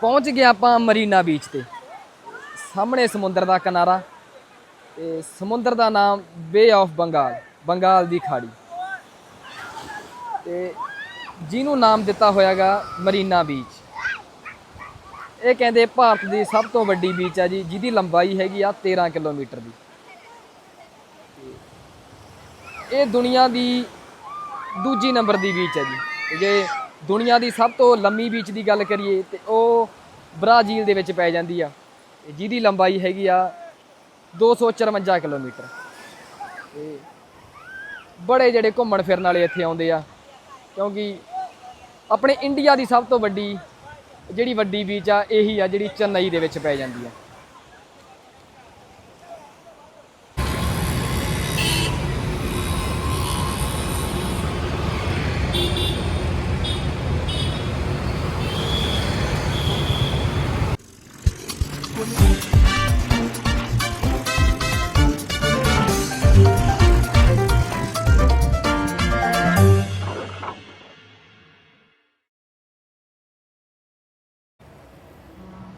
ਪਹੁੰਚ ਗਏ ਆਪਾਂ ਮਰੀਨਾ ਬੀਚ ਤੇ। ਸਾਹਮਣੇ ਸਮੁੰਦਰ ਦਾ ਕਿਨਾਰਾ ਤੇ ਸਮੁੰਦਰ ਦਾ ਨਾਮ ਬੇ ਆਫ ਬੰਗਾਲ ਬੰਗਾਲ ਦੀ ਖਾੜੀ। ਤੇ ਜਿਹਨੂੰ ਨਾਮ ਦਿੱਤਾ ਹੋਇਆਗਾ ਮਰੀਨਾ ਬੀਚ। ਇਹ ਕਹਿੰਦੇ ਭਾਰਤ ਦੀ ਸਭ ਤੋਂ ਵੱਡੀ ਬੀਚ ਆ ਜੀ, ਜਿਹਦੀ ਲੰਬਾਈ ਹੈਗੀ ਆ 13 ਕਿਲੋਮੀਟਰ ਦੀ। ਇਹ ਦੁਨੀਆ ਦੀ ਦੂਜੀ ਨੰਬਰ ਦੀ ਬੀਚ ਹੈ ਜੀ। ਜੇ ਦੁਨੀਆ ਦੀ ਸਭ ਤੋਂ ਲੰਮੀ ਬੀਚ ਦੀ ਗੱਲ ਕਰੀਏ ਤੇ ਉਹ ਬ੍ਰਾਜ਼ੀਲ ਦੇ ਵਿੱਚ ਪੈ ਜਾਂਦੀ ਆ। ਤੇ ਜਿਹਦੀ ਲੰਬਾਈ ਹੈਗੀ ਆ 254 ਕਿਲੋਮੀਟਰ। ਤੇ ਬੜੇ ਜਿਹੜੇ ਘੁੰਮਣ ਫਿਰਨ ਵਾਲੇ ਇੱਥੇ ਆਉਂਦੇ ਆ, ਕਿਉਂਕਿ ਆਪਣੇ ਇੰਡੀਆ ਦੀ ਸਭ ਤੋਂ ਵੱਡੀ, ਜਿਹੜੀ ਵੱਡੀ ਬੀਚ ਆ, ਇਹੀ ਆ ਜਿਹੜੀ ਚੇਨਈ ਦੇ ਵਿੱਚ ਪੈ ਜਾਂਦੀ ਆ।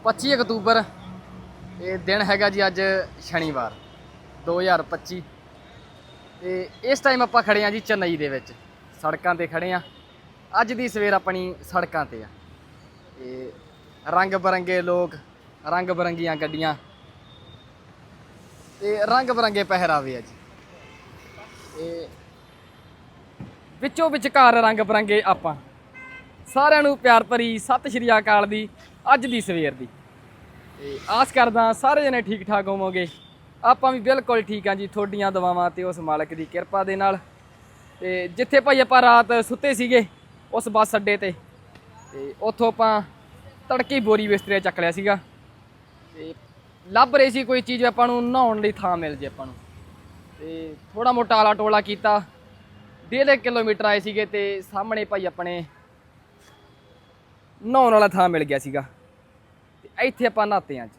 ਪੱਚੀ ਅਕਤੂਬਰ, ਇਹ ਦਿਨ ਹੈਗਾ ਜੀ ਅੱਜ ਸ਼ਨੀਵਾਰ 2025 ਤੇ ਇਸ ਟਾਈਮ ਆਪਾਂ ਖੜੇ ਆ ਜੀ ਚੇਨਈ ਦੇ ਵਿੱਚ, ਸੜਕਾਂ ਤੇ ਖੜੇ ਆ ਅੱਜ ਦੀ ਸਵੇਰ ਆਪਣੀ ਸੜਕਾਂ ਤੇ ਆ। ਤੇ ਰੰਗ ਬਰੰਗੇ ਲੋਕ, ਰੰਗ ਬਰੰਗੀਆਂ ਗੱਡੀਆਂ, ਤੇ ਰੰਗ ਬਰੰਗੇ ਪਹਿਰਾਵੇ ਆ ਜੀ। ਤੇ ਵਿੱਚੋਂ ਵਿਚਕਾਰ ਰੰਗ ਬਰੰਗੇ ਆਪਾਂ। ਸਾਰਿਆਂ ਨੂੰ ਪਿਆਰ ਭਰੀ ਸਤਿ ਸ਼੍ਰੀ ਅਕਾਲ ਦੀ ਅੱਜ ਦੀ ਸਵੇਰ ਦੀ। ਤੇ ਆਸ ਕਰਦਾ ਸਾਰੇ ਜਣੇ ਠੀਕ ਠਾਕ ਹੋਵੋਗੇ। ਆਪਾਂ ਵੀ ਬਿਲਕੁਲ ਠੀਕ ਹਾਂ ਜੀ, ਤੁਹਾਡੀਆਂ ਦਵਾਵਾਂ ਤੇ ਉਸ ਮਾਲਕ ਦੀ ਕਿਰਪਾ ਦੇ ਨਾਲ। ਤੇ ਜਿੱਥੇ ਭਾਈ ਆਪਾਂ ਰਾਤ ਸੁੱਤੇ ਸੀਗੇ, ਉਸ ਬੱਸ ਅੱਡੇ ਤੇ। ਤੇ ਉੱਥੋਂ ਆਪਾਂ ਤੜਕੇ ਬੋਰੀ ਬਿਸਤਰੇ ਚੱਕ ਲਿਆ ਸੀਗਾ। ਤੇ ਲੱਭ ਰਹੀ ਸੀ ਕੋਈ ਚੀਜ਼ ਆਪਾਂ ਨੂੰ ਨਹਾਉਣ ਲਈ ਥਾਂ ਮਿਲ ਜੇ ਆਪਾਂ ਨੂੰ। ਤੇ ਥੋੜਾ ਮੋਟਾ ਆਲਾ ਟੋਲਾ ਕੀਤਾ। ਡੇਢ ਕਿਲੋਮੀਟਰ ਆਏ ਸੀਗੇ ਤੇ ਸਾਹਮਣੇ ਭਾਈ ਆਪਣੇ ਨਹਾਉਣ ਵਾਲਾ ਥਾਂ ਮਿਲ ਗਿਆ ਸੀਗਾ। ਤੇ ਇੱਥੇ ਆਪਾਂ ਨਹਾਤੇ ਹਾਂ ਅੱਜ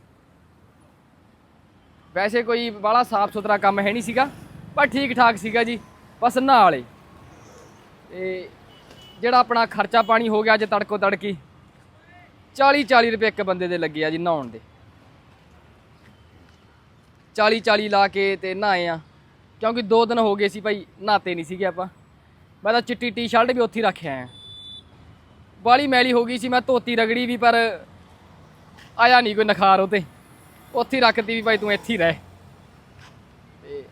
ਵੈਸੇ ਕੋਈ ਬਾਹਲਾ ਸਾਫ਼ ਸੁਥਰਾ ਕੰਮ ਹੈ ਨਹੀਂ ਸੀਗਾ, ਪਰ ਠੀਕ ਠਾਕ ਸੀਗਾ ਜੀ। ਬਸ ਨਹਾ ਵਾਲੇ ਤੇ ਜਿਹੜਾ ਆਪਣਾ ਖਰਚਾ ਪਾਣੀ ਹੋ ਗਿਆ ਅੱਜ ਤੜਕੋ ਤੜਕੀ 40 40 ਰੁਪਏ ਇੱਕ ਬੰਦੇ ਦੇ ਲੱਗੇ ਆ ਜੀ ਨਹਾਉਣ ਦੇ। 40 40 ਲਾ ਕੇ ਤੇ ਨਹਾਏ ਆ। ਕਿਉਂਕਿ 2 ਦਿਨ ਹੋ ਗਏ ਸੀ ਭਾਈ, ਨਹਾਤੇ ਨਹੀਂ ਸੀਗੇ ਆਪਾਂ। ਮੈਂ ਤਾਂ ਚਿੱਟੀ ਟੀ-ਸ਼ਰਟ ਵੀ ਉੱਥੇ ਹੀ ਰੱਖ ਆਇਆ। ਬਾਲੀ ਮੈਲੀ ਹੋ ਗਈ ਸੀ, ਮੈਂ ਧੋਤੀ ਰਗੜੀ ਵੀ, ਪਰ ਆਇਆ ਨਹੀਂ ਕੋਈ ਨਖਾਰ ਉਤੇ ਉੱਥੇ ਹੀ ਰੱਖਤੀ ਵੀ ਭਾਈ ਤੂੰ ਇੱਥੇ ਹੀ ਰਹਿ। ਤੇ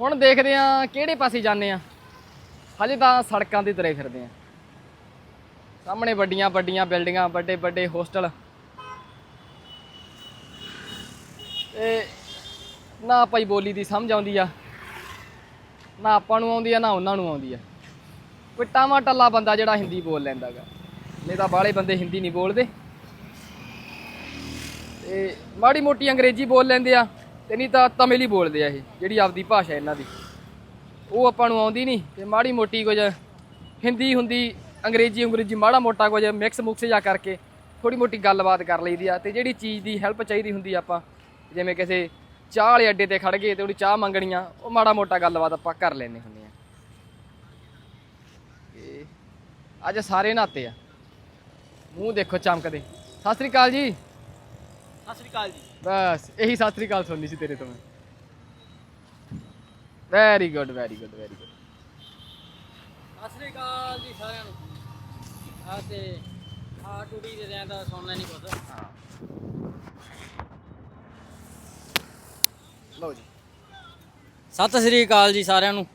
ਹੁਣ ਦੇਖਦੇ ਆ ਕਿਹੜੇ ਪਾਸੇ ਜਾਂਦੇ ਆ। ਹਜੇ ਤਾਂ ਸੜਕਾਂ ਤੇ ਤੁਰੇ ਫਿਰਦੇ ਆ। ਸਾਹਮਣੇ ਵੱਡੀਆਂ ਵੱਡੀਆਂ ਬਿਲਡਿੰਗਾਂ, ਵੱਡੇ ਵੱਡੇ ਹੋਸਟਲ। ਤੇ ਨਾ ਭਾਈ ਬੋਲੀ ਦੀ ਸਮਝ ਆਉਂਦੀ ਆ, ਨਾ ਆਪਾਂ ਨੂੰ ਆਉਂਦੀ ਆ, ਨਾ ਉਹਨਾਂ ਨੂੰ ਆਉਂਦੀ ਆ। ਕੋਈ ਟਾਵਾ ਟੱਲਾ ਬੰਦਾ ਜਿਹੜਾ ਹਿੰਦੀ ਬੋਲ ਲੈਂਦਾਗਾ ਨਹੀਂ ਤਾਂ ਬਾਹਲੇ ਬੰਦੇ ਹਿੰਦੀ ਨਹੀਂ ਬੋਲਦੇ। ਤੇ ਮਾੜੀ ਮੋਟੀ ਅੰਗਰੇਜ਼ੀ ਬੋਲ ਲੈਂਦੇ ਆ ਤੇ ਨਹੀਂ ਤਾਂ ਤਮਿਲ ਹੀ ਬੋਲਦੇ ਆ ਇਹ, ਜਿਹੜੀ ਆਪਦੀ ਭਾਸ਼ਾ ਇਹਨਾਂ ਦੀ। ਉਹ ਆਪਾਂ ਨੂੰ ਆਉਂਦੀ ਨਹੀਂ ਤੇ ਮਾੜੀ ਮੋਟੀ ਕੁਝ ਹਿੰਦੀ ਹੁੰਦੀ, ਅੰਗਰੇਜ਼ੀ ਅੰਗਰੇਜ਼ੀ ਮਾੜਾ ਮੋਟਾ ਕੁਝ ਮਿਕਸ ਮੁਕਸ ਜਾ ਕਰਕੇ ਥੋੜੀ ਮੋਟੀ ਗੱਲਬਾਤ ਕਰ ਲਈਦੀ ਆ ਤੇ ਜਿਹੜੀ ਚੀਜ਼ ਦੀ ਹੈਲਪ ਚਾਹੀਦੀ ਹੁੰਦੀ ਆਪਾਂ, ਜਿਵੇਂ ਕਿਸੇ ਚਾਹ ਵਾਲੇ ਅੱਡੇ ਤੇ ਖੜ ਗਏ ਤੇ ਉਹਦੀ ਚਾਹ ਮੰਗਣੀਆਂ, ਉਹ ਮਾੜਾ ਮੋਟਾ ਗੱਲਬਾਤ ਆਪਾਂ ਕਰ ਲੈਨੇ ਹੁੰਦੇ ਆ। ਤੇ ਅੱਜ ਸਾਰੇ ਨਹਾਤੇ ਆ। ਮੂੰਹ ਦੇਖੋ ਚਮਕਦੇ। ਸਤਿ ਸ੍ਰੀ ਅਕਾਲ ਜੀ। ਸਤਿ ਸ਼੍ਰੀ ਅਕਾਲ ਜੀ। ਬਸ ਇਹੀ ਸਤਿ ਸ੍ਰੀ ਅਕਾਲ ਸੁਣਨੀ ਸੀ ਤੇਰੇ ਤੋਂ ਮੈਂ। Very good very good very good ਸਤਿ ਸ਼੍ਰੀ ਅਕਾਲ ਜੀ ਸਾਰਿਆਂ ਨੂੰ। ਆ ਤੇ ਆ ਟੂਟੀ ਦੇ ਰਿਆਂ ਦਾ ਸੁਣਨਾ ਨਹੀਂ ਕੁਛ। ਲਓ ਜੀ। ਸਤਿ ਸ਼੍ਰੀ ਅਕਾਲ ਜੀ ਸਾਰਿਆਂ ਨੂੰ।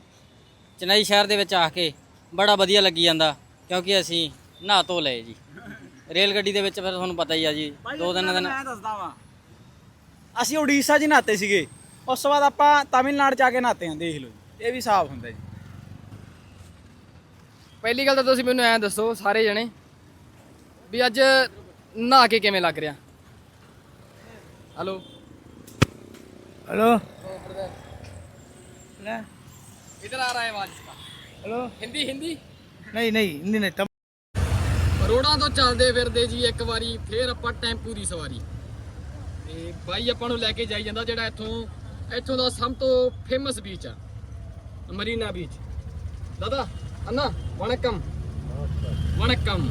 ਚੇਨਈ ਸ਼ਹਿਰ ਦੇ ਵਿੱਚ ਆ ਕੇ ਬੜਾ ਵਧੀਆ ਲੱਗੀ ਜਾਂਦਾ ਕਿਉਂਕਿ ਅਸੀਂ ਨਹਾ ਧੋ ਲਏ ਜੀ। ਰੇਲ ਗੱਡੀ ਦੇ ਵਿੱਚ ਫਿਰ ਤੁਹਾਨੂੰ ਪਤਾ ਹੀ ਆ ਜੀ ਦੋ ਦਿਨ ਦਿਨ ਮੈਂ ਦੱਸਦਾ ਵਾਂ ਅਸੀਂ ਉੜੀਸਾ 'ਚ ਨਹਾਤੇ ਸੀਗੇ ਉਸ ਤੋਂ ਬਾਅਦ ਆਪਾਂ ਤਾਮਿਲਨਾਡੂ 'ਚ ਆ ਕੇ ਨਹਾਤੇ ਹਾਂ ਦੇਖ ਲਓ ਜੀ। ਇਹ ਵੀ ਸਾਫ਼ ਹੁੰਦਾ ਜੀ ਪਹਿਲੀ ਗੱਲ ਤਾਂ ਤੁਸੀਂ ਮੈਨੂੰ ਐਂ ਦੱਸੋ ਸਾਰੇ ਜਣੇ ਵੀ ਅੱਜ ਨਹਾ ਕੇ ਕਿਵੇਂ ਲੱਗ ਰਿਹਾ ਹਲੋ हेलो हेलो इधर आ रहा है आवाज इसका हिंदी हिंदी नहीं नहीं हिंदी नहीं तम ਰੋਡਾਂ ਤੋਂ ਚੱਲਦੇ ਫਿਰਦੇ ਜੀ ਇੱਕ ਵਾਰੀ, ਫੇਰ ਆਪਾਂ ਟੈਂਪੂ ਦੀ ਸਵਾਰੀ। ਤੇ ਬਾਈ ਆਪਾਂ ਨੂੰ ਲੈ ਕੇ ਜਾਈ ਜਾਂਦਾ ਜਿਹੜਾ ਇੱਥੋਂ ਇੱਥੋਂ ਦਾ ਸਭ ਤੋਂ ਫੇਮਸ ਬੀਚ ਆ ਮਰੀਨਾ ਬੀਚ ਦਾਦਾ, ਅੰਨਾ, ਵਣਕਮ। ਵਣਕਮ।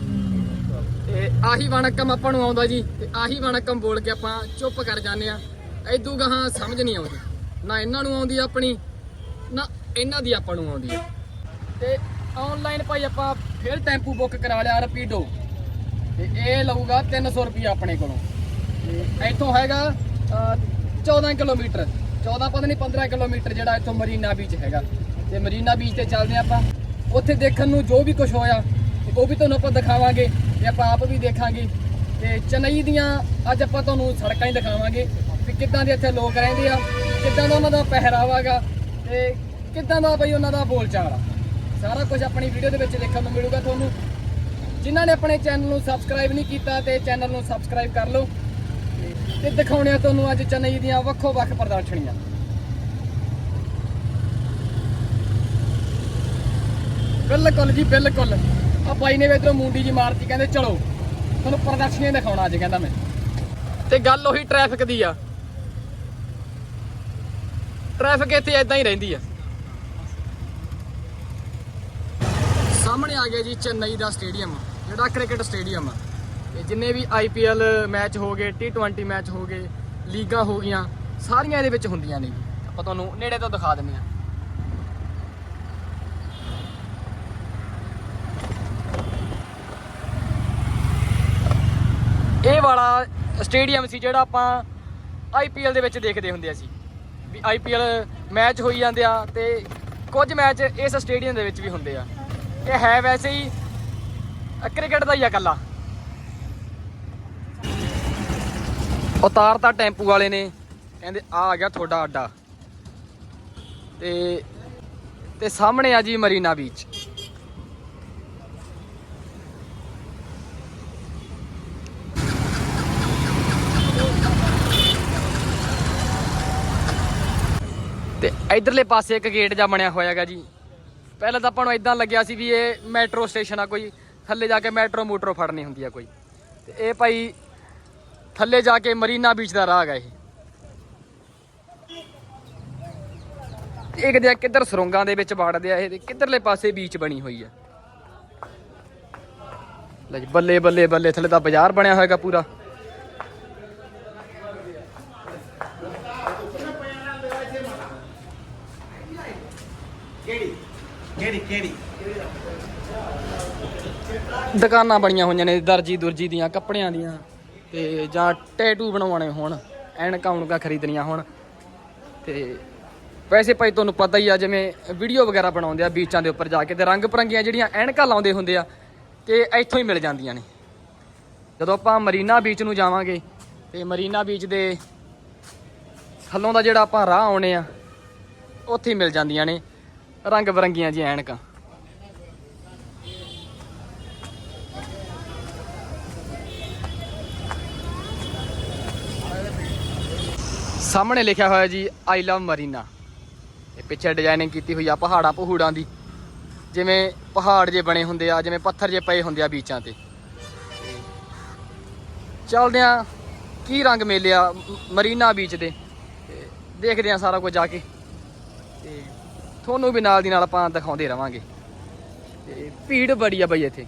ਤੇ ਆਹੀ ਵਣਕਮ ਆਪਾਂ ਨੂੰ ਆਉਂਦਾ ਜੀ, ਤੇ ਆਹੀ ਵਣਕਮ ਬੋਲ ਕੇ ਆਪਾਂ ਚੁੱਪ ਕਰ ਜਾਂਦੇ ਆ। ਐਦੂ ਗਾਹਾਂ ਸਮਝ ਨਹੀਂ ਆਉਂਦੀ। ਨਾ ਇਹਨਾਂ ਨੂੰ ਆਉਂਦੀ ਆਪਣੀ, ਨਾ ਇਹਨਾਂ ਦੀ ਆਪਾਂ ਨੂੰ ਆਉਂਦੀ। ਆ ਤੇ ਆਨਲਾਈਨ ਭਾਈ ਆਪਾਂ ਫਿਰ ਟੈਂਪੂ ਬੁੱਕ ਕਰਾ ਲਿਆ ਰਪੀਡੋ। ਤੇ ਇਹ ਲਊਗਾ 300 ਰੁਪਏ ਆਪਣੇ ਕੋਲੋਂ। ਤੇ ਇੱਥੋਂ ਹੈਗਾ ਅਹ, 14 ਕਿਲੋਮੀਟਰ। 14 ਪਤਾ ਨਹੀਂ 15 ਕਿਲੋਮੀਟਰ ਜਿਹੜਾ ਇੱਥੋਂ ਮਰੀਨਾ ਬੀਚ ਹੈਗਾ। ਤੇ ਮਰੀਨਾ ਬੀਚ ਤੇ ਚੱਲਦੇ ਆਪਾਂ। ਉੱਥੇ ਦੇਖਣ ਨੂੰ ਜੋ ਵੀ ਕੁਝ ਹੋਇਆ ਉਹ ਵੀ ਤੁਹਾਨੂੰ ਆਪਾਂ ਦਿਖਾਵਾਂਗੇ ਤੇ ਆਪਾਂ ਆਪ ਵੀ ਦੇਖਾਂਗੇ। ਤੇ ਚੇਨਈ ਦੀਆਂ ਅੱਜ ਆਪਾਂ ਤੁਹਾਨੂੰ ਸੜਕਾਂ ਹੀ ਦਿਖਾਵਾਂਗੇ ਵੀ ਕਿੱਦਾਂ ਦੇ ਇੱਥੇ ਲੋਕ ਰਹਿੰਦੇ ਆ ਕਿੱਦਾਂ ਦਾ ਉਹਨਾਂ ਦਾ ਪਹਿਰਾਵਾ ਗਾ ਤੇ ਕਿੱਦਾਂ ਦਾ ਬਈ ਉਹਨਾਂ ਦਾ ਬੋਲਚਾਲ ਆ। ਸਾਰਾ ਕੁਝ ਆਪਣੀ ਵੀਡੀਓ ਦੇ ਵਿੱਚ ਦੇਖਣ ਨੂੰ ਮਿਲੂਗਾ ਤੁਹਾਨੂੰ। ਜਿਨ੍ਹਾਂ ਨੇ ਆਪਣੇ ਚੈਨਲ ਨੂੰ ਸਬਸਕ੍ਰਾਈਬ ਨਹੀਂ ਕੀਤਾ ਤੇ ਚੈਨਲ ਨੂੰ ਸਬਸਕ੍ਰਾਈਬ ਕਰ ਲਓ। ਤੇ- ਦਿਖਾਉਣੇ ਆ ਤੁਹਾਨੂੰ ਅੱਜ ਚੇਨਈ ਦੀਆਂ ਵੱਖੋ ਵੱਖ ਪ੍ਰਦਰਸ਼ਨੀਆਂ। ਬਿਲਕੁਲ ਜੀ, ਬਿਲਕੁਲ। ਆ ਬਾਈ ਨੇ ਵੀ ਇਧਰੋਂ ਮੁੰਡੀ ਜੀ ਮਾਰਤੀ, ਕਹਿੰਦੇ ਚਲੋ, ਤੁਹਾਨੂੰ ਪ੍ਰਦਰਸ਼ਨੀਆਂ ਦਿਖਾਉਣਾ ਅੱਜ, ਕਹਿੰਦਾ ਮੈਂ। ਤੇ ਗੱਲ ਉਹੀ ਟ੍ਰੈਫਿਕ ਦੀ ਆ। ਟ੍ਰੈਫਿਕ ਇੱਥੇ ਇਦਾਂ ਹੀ ਰਹਿੰਦੀ ਆ ਸਾਹਮਣੇ ਆ ਗਿਆ ਜੀ ਚੇਨਈ ਦਾ ਸਟੇਡੀਅਮ, ਜਿਹੜਾ ਕ੍ਰਿਕਟ ਸਟੇਡੀਅਮ ਆ। ਤੇ ਜਿੰਨੇ ਵੀ ਆਈਪੀਐਲ ਮੈਚ ਹੋ ਗਏ ਟੀ20 ਮੈਚ ਹੋ ਗਏ, ਲੀਗਾਂ ਹੋ ਗਈਆਂ, ਸਾਰੀਆਂ ਇਹਦੇ ਵਿੱਚ ਹੁੰਦੀਆਂ ਨੇ ਜੀ। ਆਪਾਂ ਤੁਹਾਨੂੰ ਨੇੜੇ ਤੋਂ ਦਿਖਾ ਦਿੰਦੇ ਆ ਇਹ ਵਾਲਾ ਸਟੇਡੀਅਮ ਸੀ ਜਿਹੜਾ ਆਪਾਂ ਆਈਪੀਐਲ ਦੇ ਵਿੱਚ ਦੇਖਦੇ ਹੁੰਦੇ ਸੀ। ਵੀ ਆਈਪੀਐਲ ਮੈਚ ਹੋਈ ਜਾਂਦੇ ਆ ਤੇ ਕੁਝ ਮੈਚ ਇਸ ਸਟੇਡੀਅਮ ਦੇ ਵਿੱਚ ਵੀ ਹੁੰਦੇ ਆ। ਇਹ ਹੈ ਵੈਸੇ ਹੀ ਕ੍ਰਿਕਟ ਦਾ ਹੀ ਆ ਇਕੱਲਾ। ਉਤਾਰਤਾ ਟੈਂਪੂ ਵਾਲੇ ਨੇ, ਕਹਿੰਦੇ ਆ ਆ ਗਿਆ ਤੁਹਾਡਾ ਅੱਡਾ। ਤੇ ਤੇ ਸਾਹਮਣੇ ਆ ਜੀ ਮਰੀਨਾ ਬੀਚ ਤੇ ਇਧਰਲੇ ਪਾਸੇ ਇੱਕ ਗੇਟ ਜਾ ਬਣਿਆ ਹੋਇਆ ਹੈਗਾ ਜੀ। ਪਹਿਲਾਂ ਤਾਂ ਆਪਾਂ ਨੂੰ ਇਦਾਂ ਲੱਗਿਆ ਸੀ ਵੀ ਇਹ ਮੈਟਰੋ ਸਟੇਸ਼ਨ ਆ ਕੋਈ, ਥੱਲੇ ਜਾ ਕੇ ਮੈਟਰੋ ਮੋਟਰੋ ਫੜਨੀ ਹੁੰਦੀ ਆ ਕੋਈ। ਤੇ ਇਹ ਭਾਈ ਥੱਲੇ ਜਾ ਕੇ ਮਰੀਨਾ ਬੀਚ ਦਾ ਰਾਹ ਹੈਗਾ ਇਹ। ਦੇਖਦੇ ਆ ਕਿੱਧਰ ਸੁਰੰਗਾਂ ਦੇ ਵਿੱਚ ਵੜਦੇ ਆ ਇਹ ਕਿੱਧਰਲੇ ਪਾਸੇ ਬੀਚ ਬਣੀ ਹੋਈ ਆ। ਲੈ ਬੱਲੇ ਬੱਲੇ ਬੱਲੇ, ਥੱਲੇ ਤਾਂ ਬਾਜ਼ਾਰ ਬਣਿਆ ਹੋਏਗਾ ਪੂਰਾ। ਕਿਹੜੀ ਕਿਹੜੀ? ਦੁਕਾਨਾਂ ਬਣੀਆਂ ਹੋਈਆਂ ਨੇ ਦਰਜੀ ਦੁਰਜੀ ਦੀਆਂ, ਕੱਪੜਿਆਂ ਦੀਆਂ, ਤੇ ਜਾਂ ਟੈਟੂ ਬਣਵਾਉਣੇ ਹੋਣ, ਐਨਕਾਂ ਉਨਕਾਂ ਖਰੀਦਣੀਆਂ ਹੋਣ। ਤੇ ਵੈਸੇ ਭਾਈ ਤੁਹਾਨੂੰ ਪਤਾ ਹੀ ਆ, ਜਿਵੇਂ ਵੀਡੀਓ ਵਗੈਰਾ ਬਣਾਉਂਦੇ ਆ ਬੀਚਾਂ ਦੇ ਉੱਪਰ ਜਾ ਕੇ, ਤੇ ਰੰਗ ਪਰੰਗੀਆਂ ਜਿਹੜੀਆਂ ਐਨਕਾਂ ਲਾਉਂਦੇ ਹੁੰਦੇ ਆ, ਤੇ ਇੱਥੋਂ ਹੀ ਮਿਲ ਜਾਂਦੀਆਂ ਨੇ। ਜਦੋਂ ਆਪਾਂ ਮਰੀਨਾ ਬੀਚ ਨੂੰ ਜਾਵਾਂਗੇ, ਤੇ ਮਰੀਨਾ ਬੀਚ ਦੇ ਥੱਲੋਂ ਦਾ ਜਿਹੜਾ ਆਪਾਂ ਰਾਹ ਆਉਣੇ ਆ, ਉੱਥੇ ਹੀ ਮਿਲ ਜਾਂਦੀਆਂ ਨੇ। ਰੰਗ ਬਰੰਗੀਆਂ ਜੀ ਐਨਕਾਂ। ਸਾਹਮਣੇ ਲਿਖਿਆ ਹੋਇਆ ਜੀ ਆਈ ਲਵ ਮਰੀਨਾ ਇਹ ਪਿੱਛੇ ਡਿਜ਼ਾਈਨਿੰਗ ਕੀਤੀ ਹੋਈ ਆ ਪਹਾੜਾਂ ਪਹੂੜਾਂ ਦੀ। ਜਿਵੇਂ ਪਹਾੜ ਜੇ ਬਣੇ ਹੁੰਦੇ ਆ, ਜਿਵੇਂ ਪੱਥਰ ਜੇ ਪਏ ਹੁੰਦੇ ਆ ਬੀਚਾਂ ਤੇ। ਚੱਲਦੇ ਆ, ਕੀ ਰੰਗ ਮੇਲਿਆ ਮ- ਮਰੀਨਾ ਬੀਚ ਦੇ? ਤੇ ਦੇਖਦੇ ਆ ਸਾਰਾ ਕੁਝ ਜਾ ਕੇ। ਤੇ ਤੁਹਾਨੂੰ ਵੀ ਨਾਲ ਦੀ ਨਾਲ ਆਪਾਂ ਦਿਖਾਉਂਦੇ ਰਵਾਂਗੇ। ਤੇ ਭੀੜ ਬੜੀ ਆ ਬਈ ਇੱਥੇ।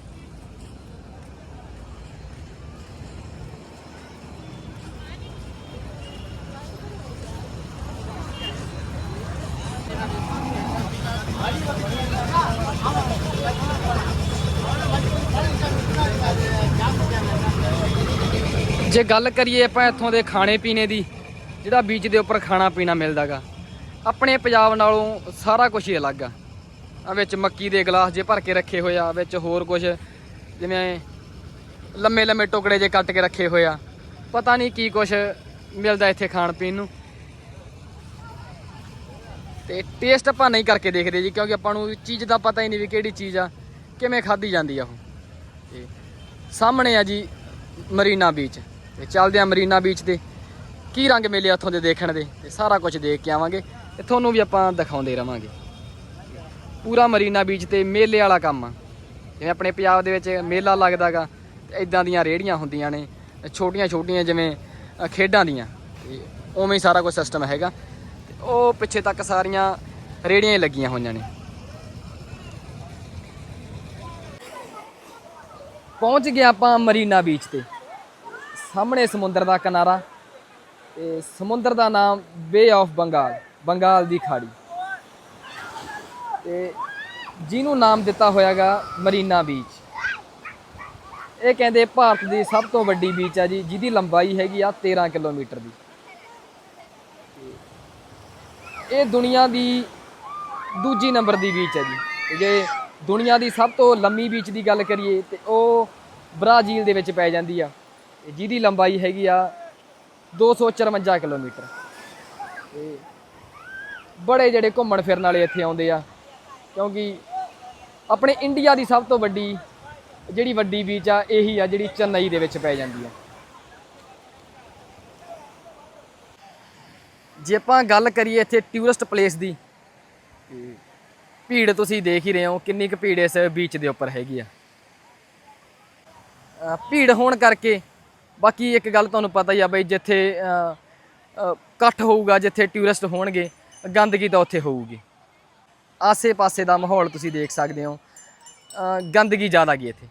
ਜੇ ਗੱਲ ਕਰੀਏ ਆਪਾਂ ਇੱਥੋਂ ਦੇ ਖਾਣੇ ਪੀਣੇ ਦੀ, ਜਿਹੜਾ ਬੀਚ ਦੇ ਉੱਪਰ ਖਾਣਾ ਪੀਣਾ ਮਿਲਦਾਗਾ ਆਪਣੇ ਪੰਜਾਬ ਨਾਲੋਂ ਸਾਰਾ ਕੁਝ ਹੀ ਅਲੱਗ ਆ। ਆ ਵਿੱਚ ਮੱਕੀ ਦੇ ਗਲਾਸ ਜੇ ਭਰ ਕੇ ਰੱਖੇ ਹੋਏ ਆ ਵਿੱਚ ਹੋਰ ਕੁਝ ਜਿਵੇਂ ਲੰਮੇ ਲੰਮੇ ਟੁਕੜੇ ਜੇ ਕੱਟ ਕੇ ਰੱਖੇ ਹੋਏ ਆ। ਪਤਾ ਨਹੀਂ ਕੀ ਕੁਝ ਮਿਲਦਾ ਇੱਥੇ ਖਾਣ ਪੀਣ ਨੂੰ। ਤੇ ਟੇਸਟ ਆਪਾਂ ਨਹੀਂ ਕਰਕੇ ਦੇਖਦੇ ਜੀ, ਕਿਉਂਕਿ ਆਪਾਂ ਨੂੰ ਚੀਜ਼ ਦਾ ਪਤਾ ਹੀ ਨਹੀਂ ਵੀ ਕਿਹੜੀ ਚੀਜ਼ ਆ, ਕਿਵੇਂ ਖਾਧੀ ਜਾਂਦੀ ਆ ਉਹ। ਤੇ ਸਾਹਮਣੇ ਆ ਜੀ ਮਰੀਨਾ ਬੀਚ ਤੇ ਚੱਲਦੇ ਆ ਮਰੀਨਾ ਬੀਚ ਤੇ। ਕੀ ਰੰਗ ਮੇਲੇ ਉੱਥੋਂ ਦੇ ਦੇਖਣ ਦੇ? ਤੇ ਸਾਰਾ ਕੁਝ ਦੇਖ ਕੇ ਆਵਾਂਗੇ। ਤੇ ਤੁਹਾਨੂੰ ਵੀ ਆਪਾਂ ਦਿਖਾਉਂਦੇ ਰਵਾਂਗੇ। ਪੂਰਾ ਮਰੀਨਾ ਬੀਚ ਤੇ ਮੇਲੇ ਵਾਲਾ ਕੰਮ ਆ। ਜਿਵੇਂ ਆਪਣੇ ਪੰਜਾਬ ਦੇ ਵਿੱਚ ਮੇਲਾ ਲੱਗਦਾਗਾ ਤੇ ਇਦਾਂ ਦੀਆਂ ਰੇੜੀਆਂ ਹੁੰਦੀਆਂ ਨੇ, ਛੋਟੀਆਂ ਛੋਟੀਆਂ ਜਿਵੇਂ ਖੇਡਾਂ ਦੀਆਂ। ਉਵੇਂ ਹੀ ਸਾਰਾ ਕੁਝ ਸਿਸਟਮ ਹੈਗਾ। ਤੇ ਉਹ ਪਿੱਛੇ ਤੱਕ ਸਾਰੀਆਂ ਰੇੜੀਆਂ ਹੀ ਲੱਗੀਆਂ ਹੋਈਆਂ ਨੇ। ਪਹੁੰਚ ਗਏ ਆਪਾਂ ਮਰੀਨਾ ਬੀਚ ਤੇ। ਸਾਹਮਣੇ ਸਮੁੰਦਰ ਦਾ ਕਿਨਾਰਾ, ਤੇ ਸਮੁੰਦਰ ਦਾ ਨਾਮ ਬੇ ਆਫ ਬੰਗਾਲ ਬੰਗਾਲ ਦੀ ਖਾੜੀ। ਤੇ ਜਿਹਨੂੰ ਨਾਮ ਦਿੱਤਾ ਹੋਇਆਗਾ ਮਰੀਨਾ ਬੀਚ। ਇਹ ਕਹਿੰਦੇ ਭਾਰਤ ਦੀ ਸਭ ਤੋਂ ਵੱਡੀ ਬੀਚ ਆ ਜੀ, ਜਿਹਦੀ ਲੰਬਾਈ ਹੈਗੀ ਆ 13 ਕਿਲੋਮੀਟਰ ਦੀ। ਇਹ ਦੁਨੀਆ ਦੀ ਦੂਜੀ ਨੰਬਰ ਦੀ ਬੀਚ ਹੈ ਜੀ। ਜੇ ਦੁਨੀਆ ਦੀ ਸਭ ਤੋਂ ਲੰਮੀ ਬੀਚ ਦੀ ਗੱਲ ਕਰੀਏ, ਤੇ ਉਹ ਬ੍ਰਾਜ਼ੀਲ ਦੇ ਵਿੱਚ ਪੈ ਜਾਂਦੀ ਆ। ਤੇ ਜਿਹਦੀ ਲੰਬਾਈ ਹੈਗੀ ਆ 254 ਕਿਲੋਮੀਟਰ। ਤੇ ਬੜੇ ਜਿਹੜੇ ਘੁੰਮਣ ਫਿਰਨ ਵਾਲੇ ਇੱਥੇ ਆਉਂਦੇ ਆ। ਕਿਉਂਕਿ ਆਪਣੇ ਇੰਡੀਆ ਦੀ ਸਭ ਤੋਂ ਵੱਡੀ ਜਿਹੜੀ ਵੱਡੀ ਬੀਚ ਆ, ਇਹੀ ਆ ਜਿਹੜੀ ਚੇਨਈ ਦੇ ਵਿੱਚ ਪੈ ਜਾਂਦੀ ਆ। ਜੇ ਆਪਾਂ ਗੱਲ ਕਰੀਏ ਇੱਥੇ ਟੂਰਿਸਟ ਪਲੇਸ ਦੀ, ਭੀੜ ਤੁਸੀਂ ਦੇਖ ਹੀ ਰਹੇ ਹੋ ਕਿੰਨੀ ਕੁ ਭੀੜ ਇਸ ਬੀਚ ਦੇ ਉੱਪਰ ਹੈਗੀ ਆ। ਭੀੜ ਹੋਣ ਕਰਕੇ ਬਾਕੀ ਇੱਕ ਗੱਲ ਤੁਹਾਨੂੰ ਪਤਾ ਹੀ ਆ ਬਈ ਜਿੱਥੇ ਇਕੱਠ ਹੋਊਗਾ, ਜਿੱਥੇ ਟੂਰਿਸਟ ਹੋਣਗੇ ਗੰਦਗੀ ਤਾਂ ਉੱਥੇ ਹੋਊਗੀ। ਆਸੇ-ਪਾਸੇ ਦਾ ਮਾਹੌਲ ਤੁਸੀਂ ਦੇਖ ਸਕਦੇ ਹੋ। ਗੰਦਗੀ ਜ਼ਿਆਦਾ ਗਈ ਇੱਥੇ।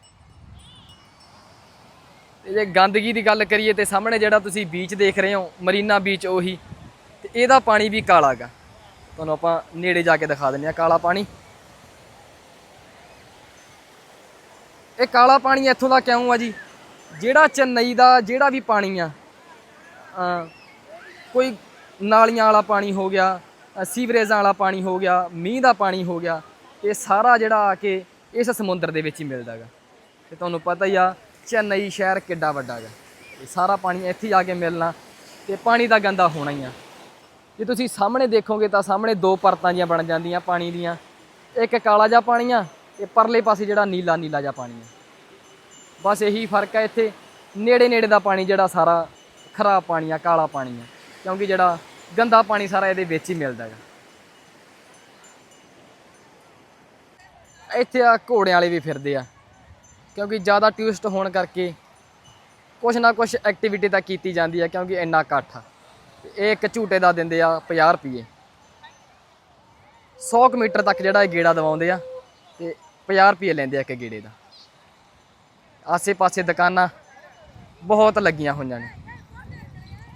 ਜੇ ਗੰਦਗੀ ਦੀ ਗੱਲ ਕਰੀਏ ਤੇ ਸਾਹਮਣੇ ਜਿਹੜਾ ਤੁਸੀਂ ਬੀਚ ਦੇਖ ਰਹੇ ਹੋ, ਮਰੀਨਾ ਬੀਚ ਉਹੀ, ਤੇ ਇਹਦਾ ਪਾਣੀ ਵੀ ਕਾਲਾ ਗਾ। ਤੁਹਾਨੂੰ ਆਪਾਂ ਨੇੜੇ ਜਾ ਕੇ ਦਿਖਾ ਦਿੰਦੇ ਆ ਕਾਲਾ ਪਾਣੀ। ਇਹ ਕਾਲਾ ਪਾਣੀ ਇੱਥੋਂ ਦਾ ਕਿਉਂ ਆ ਜੀ? ਜਿਹੜਾ ਚੇਨਈ ਦਾ ਜਿਹੜਾ ਵੀ ਪਾਣੀ ਆ ਕੋਈ ਨਾਲੀਆਂ ਵਾਲਾ ਪਾਣੀ ਹੋ ਗਿਆ ਸੀਵਰੇਜਾਂ ਵਾਲਾ ਪਾਣੀ ਹੋ ਗਿਆ, ਮੀਂਹ ਦਾ ਪਾਣੀ ਹੋ ਗਿਆ, ਇਹ ਸਾਰਾ ਜਿਹੜਾ ਆ ਕੇ ਇਸ ਸਮੁੰਦਰ ਦੇ ਵਿੱਚ ਹੀ ਮਿਲਦਾ ਗਾ। ਤੇ ਤੁਹਾਨੂੰ ਪਤਾ ਹੀ ਆ, ਚੇਨਈ ਸ਼ਹਿਰ ਕਿੱਡਾ ਵੱਡਾ ਗਾ। ਇਹ ਸਾਰਾ ਪਾਣੀ ਇੱਥੇ ਹੀ ਆ ਕੇ ਮਿਲਣਾ ਤੇ ਪਾਣੀ ਦਾ ਗੰਦਾ ਹੋਣਾ ਹੀ ਆ। ਜੇ ਤੁਸੀਂ ਸਾਹਮਣੇ ਦੇਖੋਗੇ ਤਾਂ ਸਾਹਮਣੇ ਦੋ ਪਰਤਾਂ ਜੀਆਂ ਬਣ ਜਾਂਦੀਆਂ ਪਾਣੀ ਦੀਆਂ। ਇੱਕ ਕਾਲਾ ਜਿਹਾ ਪਾਣੀ ਆ ਤੇ ਪਰਲੇ ਪਾਸੇ ਜਿਹੜਾ ਨੀਲਾ ਨੀਲਾ ਜਿਹਾ ਪਾਣੀ ਆ। ਬਸ ਇਹੀ ਫ਼ਰਕ ਹੈ ਇੱਥੇ। ਨੇੜੇ ਨੇੜੇ ਦਾ ਪਾਣੀ ਜਿਹੜਾ ਸਾਰਾ ਖਰਾਬ ਪਾਣੀ ਆ, ਕਾਲਾ ਪਾਣੀ ਆ। ਕਿਉਂਕਿ ਜਿਹੜਾ ਗੰਦਾ ਪਾਣੀ ਸਾਰਾ ਇਹਦੇ ਵਿੱਚ ਹੀ ਮਿਲਦਾ ਹੈ ਇੱਥੇ ਆ ਘੋੜਿਆਂ ਵਾਲੇ ਵੀ ਫਿਰਦੇ ਆ। ਕਿਉਂਕਿ ਜ਼ਿਆਦਾ ਟੂਰਿਸਟ ਹੋਣ ਕਰਕੇ ਕੁਛ ਨਾ ਕੁਛ ਐਕਟੀਵਿਟੀ ਤਾਂ ਕੀਤੀ ਜਾਂਦੀ ਹੈ ਕਿਉਂਕਿ ਇੰਨਾ ਇਕੱਠ ਇਹ ਇੱਕ ਝੂਟੇ ਦਾ ਦਿੰਦੇ ਆ 50 ਰੁਪਏ 100 ਕੁ ਮੀਟਰ ਤੱਕ ਜਿਹੜਾ ਇਹ ਗੇੜਾ ਦਵਾਉਂਦੇ ਆ, ਤੇ 50 ਰੁਪਏ ਲੈਂਦੇ ਆ ਇੱਕ ਗੇੜੇ ਦਾ। ਆਸੇ-ਪਾਸੇ ਦੁਕਾਨਾਂ ਬਹੁਤ ਲੱਗੀਆਂ ਹੋਈਆਂ ਨੇ।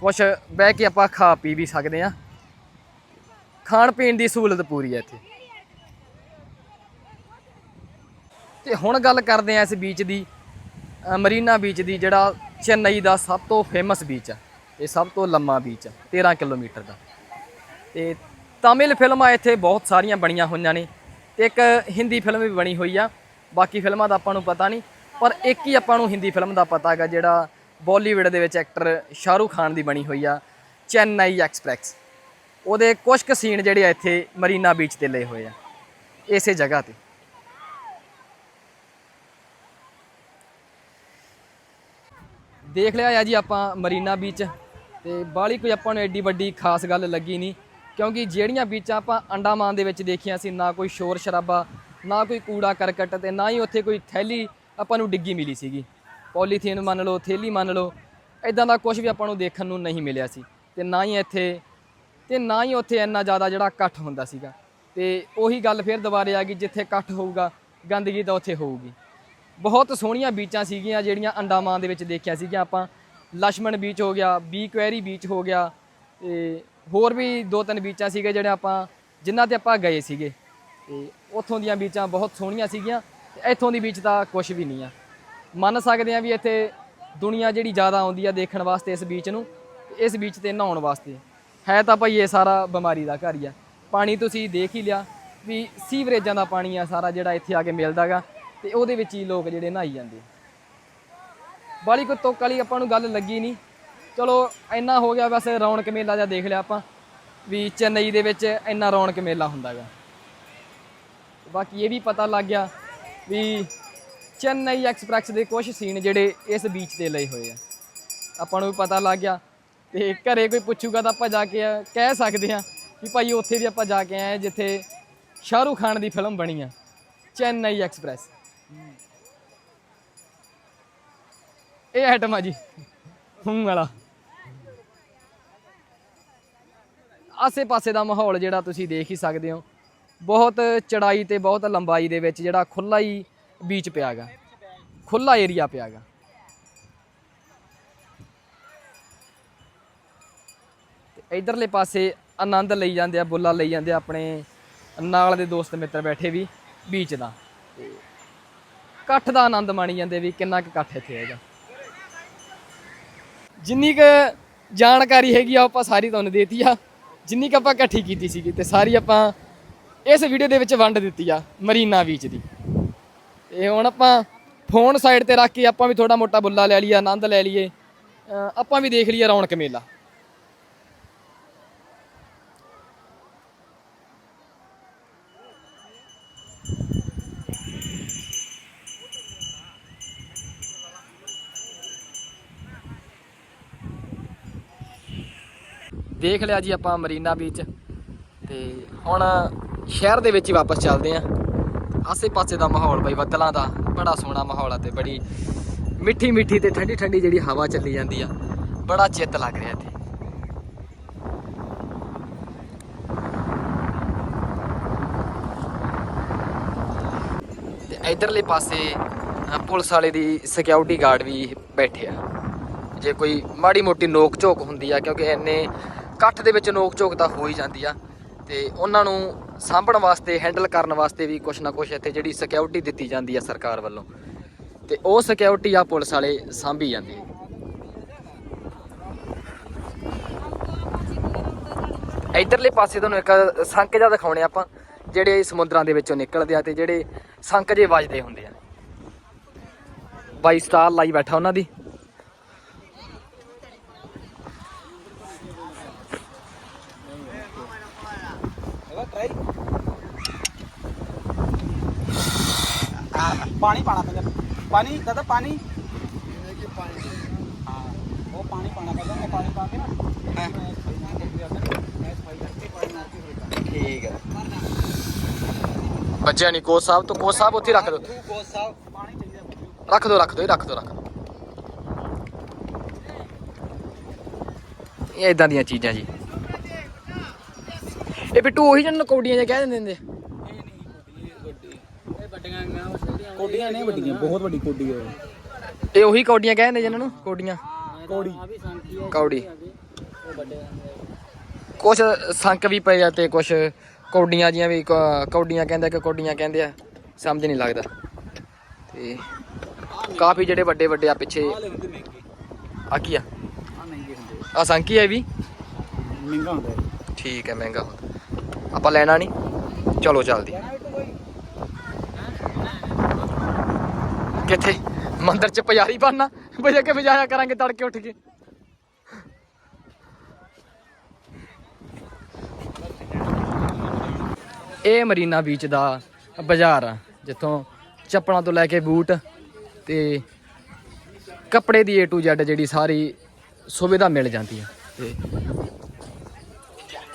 ਕੁਛ ਬਹਿ ਕੇ ਆਪਾਂ ਖਾ ਪੀ ਵੀ ਸਕਦੇ ਆ ਖਾਣ ਪੀਣ ਦੀ ਸਹੂਲਤ ਪੂਰੀ ਹੈ ਇੱਥੇ। ਤੇ ਹੁਣ ਗੱਲ ਕਰਦੇ ਆ ਇਸ ਬੀਚ ਦੀ ਮਰੀਨਾ ਬੀਚ ਦੀ, ਜਿਹੜਾ ਚੇਨਈ ਦਾ ਸਭ ਤੋਂ ਫੇਮਸ ਬੀਚ ਆ। ਇਹ ਸਭ ਤੋਂ ਲੰਮਾ ਬੀਚ ਆ 13 ਕਿਲੋਮੀਟਰ ਦਾ। ਤੇ ਤਾਮਿਲ ਫਿਲਮਾਂ ਇੱਥੇ ਬਹੁਤ ਸਾਰੀਆਂ ਬਣੀਆਂ ਹੋਈਆਂ ਨੇ। ਤੇ ਇੱਕ ਹਿੰਦੀ ਫਿਲਮ ਵੀ ਬਣੀ ਹੋਈ ਆ, ਬਾਕੀ ਫਿਲਮਾਂ ਦਾ ਆਪਾਂ ਨੂੰ ਪਤਾ ਨਹੀਂ, ਪਰ ਇੱਕ ਹੀ ਆਪਾਂ ਨੂੰ ਹਿੰਦੀ ਫਿਲਮ ਦਾ ਪਤਾ ਹੈਗਾ, ਜਿਹੜਾ ਬਾਲੀਵੁੱਡ ਦੇ ਵਿੱਚ ਐਕਟਰ ਸ਼ਾਹਰੂਖ ਖਾਨ ਦੀ ਬਣੀ ਹੋਈ ਆ, ਚੈਨਈ ਐਕਸਪ੍ਰੈਸ। ਉਹਦੇ ਕੁਝ ਕੁ ਸੀਨ ਜਿਹੜੇ ਆ ਇੱਥੇ ਮਰੀਨਾ ਬੀਚ ਤੇ ਲਏ ਹੋਏ ਆ, ਇਸੇ ਜਗ੍ਹਾ ਤੇ। ਦੇਖ ਲਿਆ ਆ ਜੀ ਆਪਾਂ ਮਰੀਨਾ ਬੀਚ, ਤੇ ਬਾਹਲੀ ਕੋਈ ਆਪਾਂ ਨੂੰ ਐਡੀ ਵੱਡੀ ਖਾਸ ਗੱਲ ਲੱਗੀ ਨਹੀਂ, ਕਿਉਂਕਿ ਜਿਹੜੀਆਂ ਬੀਚਾਂ ਆਪਾਂ ਅੰਡਾਮਾਨ ਦੇ ਵਿੱਚ ਦੇਖੀਆਂ ਸੀ, ਨਾ ਕੋਈ ਸ਼ੋਰ ਸ਼ਰਾਬਾ ਨਾ ਕੋਈ ਕੂੜਾ ਕਰਕਟ ਤੇ ਨਾ ਹੀ ਉੱਥੇ ਕੋਈ ਥੈਲੀ ਆਪਾਂ ਨੂੰ ਡਿੱਗੀ ਮਿਲੀ ਸੀਗੀ। ਪੋਲੀਥੀਨ ਮੰਨ ਲਓ, ਥੇਲੀ ਮੰਨ ਲਓ ਇਦਾਂ ਦਾ ਕੁਝ ਵੀ ਆਪਾਂ ਨੂੰ ਦੇਖਣ ਨੂੰ ਨਹੀਂ ਮਿਲਿਆ ਸੀ। ਤੇ ਨਾ ਹੀ ਇੱਥੇ, ਤੇ ਨਾ ਹੀ ਉੱਥੇ ਇੰਨਾ ਜ਼ਿਆਦਾ ਜਿਹੜਾ ਇਕੱਠ ਹੁੰਦਾ ਸੀਗਾ। ਤੇ ਉਹੀ ਗੱਲ ਫਿਰ ਦੁਬਾਰੇ ਆ ਗਈ, ਜਿੱਥੇ ਇਕੱਠ ਹੋਊਗਾ, ਗੰਦਗੀ ਤਾਂ ਉੱਥੇ ਹੋਊਗੀ। ਬਹੁਤ ਸੋਹਣੀਆਂ ਬੀਚਾਂ ਸੀਗੀਆਂ, ਜਿਹੜੀਆਂ ਅੰਡਾਮਾਨ ਦੇ ਵਿੱਚ ਦੇਖਿਆ ਸੀਗੀਆਂ ਆਪਾਂ। ਲక్ష్ਮਣ ਬੀਚ ਹੋ ਗਿਆ, ਬੀ ਕੁਐਰੀ ਬੀਚ ਹੋ ਗਿਆ, ਤੇ ਹੋਰ ਵੀ ਦੋ ਤਿੰਨ ਬੀਚਾਂ ਸੀਗੇ ਜਿਹੜੇ ਆਪਾਂ, ਜਿਨ੍ਹਾਂ ਤੇ ਆਪਾਂ ਗਏ ਸੀਗੇ। ਤੇ ਉੱਥੋਂ ਦੀਆਂ ਬੀਚਾਂ ਬਹੁਤ ਸੋਹਣੀਆਂ ਸੀਗੀਆਂ, ਤੇ ਇੱਥੋਂ ਦੀ ਬੀਚ ਤਾਂ ਕੁਝ ਵੀ ਨਹੀਂ ਆ। ਮੰਨ ਸਕਦੇ ਆ ਵੀ ਇੱਥੇ ਦੁਨੀਆ ਜਿਹੜੀ ਜ਼ਿਆਦਾ ਆਉਂਦੀ ਆ ਦੇਖਣ ਵਾਸਤੇ ਇਸ ਬੀਚ ਨੂੰ, ਇਸ ਬੀਚ ਤੇ ਨਹਾਉਣ ਵਾਸਤੇ। ਹੈ ਤਾਂ ਭਾਈ ਇਹ ਸਾਰਾ ਬਿਮਾਰੀ ਦਾ ਘਰ ਹੀ ਆ। ਪਾਣੀ ਤੁਸੀਂ ਦੇਖ ਹੀ ਲਿਆ ਵੀ ਸੀਵਰੇਜਾਂ ਦਾ ਪਾਣੀ ਆ ਸਾਰਾ ਜਿਹੜਾ ਇੱਥੇ ਆ ਕੇ ਮਿਲਦਾਗਾ ਤੇ ਉਹਦੇ ਵਿੱਚ ਹੀ ਲੋਕ ਜਿਹੜੇ ਨਹਾਈ ਜਾਂਦੇ ਬਾਲੀ ਕੋਈ ਤੁੱਕ ਵਾਲੀ ਆਪਾਂ ਨੂੰ ਗੱਲ ਲੱਗੀ ਨਹੀਂ। ਚਲੋ ਇੰਨਾ ਹੋ ਗਿਆ ਬਸ ਰੌਣਕ ਮੇਲਾ ਜਿਹਾ ਦੇਖ ਲਿਆ ਆਪਾਂ ਵੀ ਚੇਨਈ ਦੇ ਵਿੱਚ ਇੰਨਾ ਰੌਣਕ ਮੇਲਾ ਹੁੰਦਾਗਾ। ਬਾਕੀ ਇਹ ਵੀ ਪਤਾ ਲੱਗ ਗਿਆ ਵੀ ਚੇਨਈ ਐਕਸਪ੍ਰੈਸ ਦੇ ਕੁਝ ਸੀਨ ਜਿਹੜੇ ਇਸ ਬੀਚ ਤੇ ਲਏ ਹੋਏ ਆ। ਆਪਾਂ ਨੂੰ ਵੀ ਪਤਾ ਲੱਗ ਗਿਆ ਤੇ ਘਰੇ ਕੋਈ ਪੁੱਛੂਗਾ ਤਾਂ ਆਪਾਂ ਜਾ ਕੇ ਕਹਿ ਸਕਦੇ ਆ ਕਿ ਭਾਈ ਉੱਥੇ ਵੀ ਆਪਾਂ ਜਾ ਕੇ ਆਏ ਜਿੱਥੇ ਸ਼ਾਹਰੂਖ ਖਾਨ ਦੀ ਫਿਲਮ ਬਣੀ ਆ, ਚੇਨਈ ਐਕਸਪ੍ਰੈਸ। ਇਹ ਆਈਟਮ ਆ ਜੀ ਹੂੰ ਵਾਲਾ। ਆਸੇ-ਪਾਸੇ ਦਾ ਮਾਹੌਲ ਜਿਹੜਾ ਤੁਸੀਂ ਦੇਖ ਹੀ ਸਕਦੇ ਹੋ। ਬਹੁਤ ਚੜਾਈ ਤੇ ਬਹੁਤ ਲੰਬਾਈ ਦੇ ਵਿੱਚ ਜਿਹੜਾ ਖੁੱਲਾ ਹੀ ਬੀਚ ਪਿਆਗਾ। ਖੁੱਲਾ ਏਰੀਆ ਪਿਆਗਾ। ਤੇ ਇਧਰਲੇ ਪਾਸੇ ਆਨੰਦ ਲਈ ਜਾਂਦੇ ਆ, ਬੁੱਲਾ ਲਈ ਜਾਂਦੇ ਆ ਆਪਣੇ ਨਾਲ ਦੇ ਦੋਸਤ ਮਿੱਤਰ ਬੈਠੇ ਵੀ ਬੀਚ ਦਾ। ਤੇ ਇਕੱਠ ਦਾ ਆਨੰਦ ਮਾਣੀ ਜਾਂਦੇ ਵੀ ਕਿੰਨਾ ਕੁ ਇਕੱਠ ਇੱਥੇ ਹੈਗਾ। ਜਿੰਨੀ ਕੁ ਜਾਣਕਾਰੀ ਹੈਗੀ ਆ, ਉਹ ਆਪਾਂ ਸਾਰੀ ਤੁਹਾਨੂੰ ਦੇਤੀ ਆ। ਜਿੰਨੀ ਕੁ ਆਪਾਂ ਇਕੱਠੀ ਕੀਤੀ ਸੀਗੀ, ਤੇ ਸਾਰੀ ਆਪਾਂ ਇਸ ਵੀਡੀਓ ਦੇ ਵਿੱਚ ਵੰਡ ਦਿੱਤੀ ਆ, ਮਰੀਨਾ ਬੀਚ ਦੀ। ਤੇ ਹੁਣ ਆਪਾਂ ਫੋਨ ਸਾਈਡ ਤੇ ਰੱਖ ਕੇ ਆਪਾਂ ਵੀ ਥੋੜਾ ਮੋਟਾ ਬੁੱਲਾ ਲੈ ਲਈਏ, ਆਨੰਦ ਲੈ ਲਈਏ। ਆਪਾਂ ਵੀ ਦੇਖ ਲਈਏ ਰੌਣਕ ਮੇਲਾ। ਦੇਖ ਲਿਆ ਜੀ ਆਪਾਂ ਮਰੀਨਾ ਬੀਚ ਤੇ ਹੁਣ ਸ਼ਹਿਰ ਦੇ ਵਿੱਚ ਹੀ ਵਾਪਸ ਚੱਲਦੇ ਆਂ ਆਸੇ ਪਾਸੇ ਦਾ ਮਾਹੌਲ ਬਈ, ਬੱਦਲਾਂ ਦਾ, ਬੜਾ ਸੋਹਣਾ ਮਾਹੌਲ ਆ ਤੇ ਬੜੀ ਮਿੱਠੀ ਮਿੱਠੀ ਤੇ ਠੰਡੀ ਠੰਡੀ ਜਿਹੜੀ ਹਵਾ ਚੱਲੀ ਜਾਂਦੀ ਆ। ਬੜਾ ਚਿੱਤ ਲੱਗ ਰਿਹਾ ਇੱਥੇ। ਤੇ ਇਧਰਲੇ ਪਾਸੇ ਪੁਲਿਸ ਵਾਲੇ ਦੀ ਸਿਕਿਉਰਿਟੀ ਗਾਰਡ ਵੀ ਬੈਠੇ ਆ। ਜੇ ਕੋਈ ਮਾੜੀ ਮੋਟੀ ਨੋਕ ਝੋਕ ਹੁੰਦੀ ਆ, ਕਿਉਂਕਿ ਇੰਨੇ ਇਕੱਠ ਦੇ ਵਿੱਚ ਨੋਕ ਝੋਕ ਤਾਂ ਹੋ ਹੀ ਜਾਂਦੀ ਆ, ਤੇ ਉਹਨਾਂ ਨੂੰ ਸਾਂਭਣ ਵਾਸਤੇ ਹੈਂਡਲ ਕਰਨ ਵਾਸਤੇ ਵੀ ਕੁਛ ਨਾ ਕੁਛ ਇੱਥੇ ਜਿਹੜੀ ਸਿਕਿਉਰਿਟੀ ਦਿੱਤੀ ਜਾਂਦੀ ਹੈ ਸਰਕਾਰ ਵੱਲੋਂ। ਤੇ ਉਹ ਸਿਕਿਉਰਿਟੀ ਆ ਪੁਲਿਸ ਵਾਲੇ ਸਾਂਭੀ ਜਾਂਦੇ ਆ। ਇਧਰਲੇ ਪਾਸੇ ਤੁਹਾਨੂੰ ਇੱਕ ਸੰਕ ਜਿਹਾ ਦਿਖਾਉਣੇ ਆਪਾਂ, ਜਿਹੜੇ ਸਮੁੰਦਰਾਂ ਦੇ ਵਿੱਚੋਂ ਨਿਕਲਦੇ ਆ ਤੇ ਜਿਹੜੇ ਸੰਕ ਜੇ ਵੱਜਦੇ ਹੁੰਦੇ ਆ। ਬਾਈ ਸਟਾਰ ਲਾਈ ਬੈਠਾ ਉਹਨਾਂ ਦੀ। ਪਾਣੀ ਪਾਣਾ ਪੈਂਦਾ ਪਾਣੀ ਦਾਦਾ ਪਾਣੀ। ਹਾਂ ਉਹ ਪਾਣੀ ਪਾਣਾ ਪੈਂਦਾ ਉਹ ਪਾਣੀ ਪਾ ਕੇ ਨਾ ਠੀਕ ਹੈ। ਬੱਚਿਆਂ ਨਹੀਂ ਕੋਚ ਸਾਹਿਬ ਤੋਂ ਕੋਚ ਸਾਹਿਬ ਉੱਥੇ ਰੱਖ ਦਿਓ। ਕੋਚ ਸਾਹਿਬ। ਪਾਣੀ ਚਾਹੀਦਾ ਰੱਖ ਦਿਓ ਰੱਖ ਦਿਓ ਰੱਖ ਦਿਓ ਰੱਖ ਦਿਓ। ਇਹ ਇਦਾਂ ਦੀਆਂ ਚੀਜ਼ਾਂ ਜੀ। ਇਹ ਬਿੱਟੂ ਉਹੀ ਜਿਹਨੂੰ ਕੌਡੀਆਂ ਜਿਹਾ ਕਹਿ ਦਿੰਦੇ ਹੁੰਦੇ ਕੋਡੀਆਂ ਨੇ ਵੱਡੀਆਂ ਬਹੁਤ ਵੱਡੀ ਕੋਡੀ ਹੈ ਇਹ। ਉਹੀ ਕੌਡੀਆਂ ਕਹਿੰਦੇ ਜਿਹਨਾਂ ਨੂੰ ਕੌਡੀਆਂ। ਕੋੜੀ। ਕੌੜੀ। ਕੁਛ ਸੰਕ ਵੀ ਪਏ ਆ ਤੇ ਕੁਛ ਕੌਡੀਆਂ ਜੀਆਂ ਵੀ ਕ- ਕੌਡੀਆਂ ਕਹਿੰਦੇ ਕਿ ਕੌਡੀਆਂ ਕਹਿੰਦੇ ਆ ਸਮਝ ਨਹੀਂ ਲੱਗਦਾ। ਤੇ ਕਾਫੀ ਜਿਹੜੇ ਵੱਡੇ ਵੱਡੇ ਆ ਪਿੱਛੇ। ਆਲੇ ਹੁੰਦੇ ਮਹਿੰਗੇ ਆ ਕੀ ਆ? ਆ ਮਹਿੰਗੇ ਹੁੰਦੇ ਆ। ਸੰਕੀ ਹੈ ਇਹ ਵੀ? ਮਹਿੰਗਾ ਹੁੰਦਾ ਠੀਕ ਹੈ ਮਹਿੰਗਾ ਹੁੰਦਾ। ਆਪਾਂ ਲੈਣਾ ਨਹੀਂ। ਚਲੋ ਚੱਲਦੀ। ਕਿੱਥੇ? ਮੰਦਰ ਚ ਪੁਜਾਰੀ ਬਣਨਾ। ਵਜਾ ਕੇ ਵਜਾਇਆ ਕਰਾਂਗੇ ਤੜਕੇ ਉੱਠ ਕੇ। ਇਹ ਮਰੀਨਾ ਬੀਚ ਦਾ ਬਾਜ਼ਾਰ ਆ, ਜਿੱਥੋਂ ਚੱਪਲਾਂ ਤੋਂ ਲੈ ਕੇ ਬੂਟ ਤੇ ਕੱਪੜੇ ਦੀ A to Z ਜਿਹੜੀ ਸਾਰੀ ਸੁਵਿਧਾ ਮਿਲ ਜਾਂਦੀ ਹੈ ਤੇ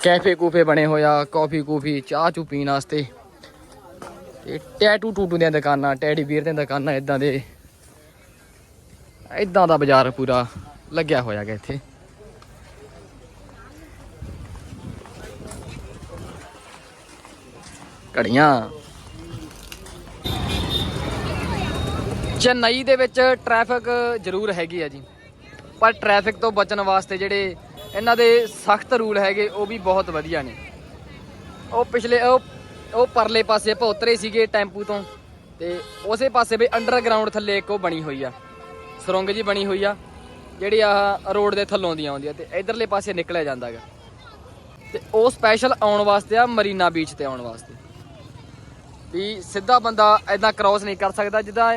ਕੈਫੇ ਕੂਫੇ ਬਣੇ ਹੋਇਆ ਕਾਫੀ ਕੂਫੀ, ਚਾਹ ਚੂ ਪੀਣ ਵਾਸਤੇ। ਤੇ ਟੈਟੂ ਟੂਟੂ ਦੀਆਂ ਦੁਕਾਨਾਂ ਟੈਡੀ ਬੀਰ ਦੀਆਂ ਦੁਕਾਨਾਂ ਇਦਾਂ ਦੇ। ਇਦਾਂ ਦਾ ਬਾਜ਼ਾਰ ਪੂਰਾ ਲੱਗਿਆ ਹੋਇਆ ਹੈਗਾ ਇੱਥੇ। ਘੜੀਆਂ। ਚੇਨਈ ਦੇ ਵਿੱਚ ਟ੍ਰੈਫਿਕ ਜ਼ਰੂਰ ਹੈਗੀ ਆ ਜੀ। ਪਰ ਟ੍ਰੈਫਿਕ ਤੋਂ ਬਚਣ ਵਾਸਤੇ ਜਿਹੜੇ ਇਹਨਾਂ ਦੇ ਸਖਤ ਰੂਲ ਹੈਗੇ ਉਹ ਵੀ ਬਹੁਤ ਵਧੀਆ ਨੇ। ਉਹ ਪਿਛਲੇ ਉਹ ਉਹ ਪਰਲੇ ਪਾਸੇ ਆਪਾਂ ਉਤਰੇ ਸੀਗੇ ਟੈਂਪੂ ਤੋਂ ਤੇ ਉਸੇ ਪਾਸੇ ਵੀ ਅੰਡਰਗਰਾਉਂਡ ਥੱਲੇ ਇੱਕ ਉਹ ਬਣੀ ਹੋਈ ਆ ਸੁਰੰਗ ਜੀ ਬਣੀ ਹੋਈ ਆ ਜਿਹੜੀ ਆਹ ਰੋਡ ਦੇ ਥੱਲੋਂ ਦੀ ਆਉਂਦੀ ਆ ਤੇ ਇਧਰਲੇ ਪਾਸੇ ਨਿਕਲਿਆ ਜਾਂਦਾ ਹੈਗਾ। ਤੇ ਉਹ ਸਪੈਸ਼ਲ ਆਉਣ ਵਾਸਤੇ ਆ ਮਰੀਨਾ ਬੀਚ ਤੇ ਆਉਣ ਵਾਸਤੇ। ਵੀ ਸਿੱਧਾ ਬੰਦਾ ਐਦਾਂ ਕ੍ਰਾਸ ਨਹੀਂ ਕਰ ਸਕਦਾ ਜਿੱਦਾਂ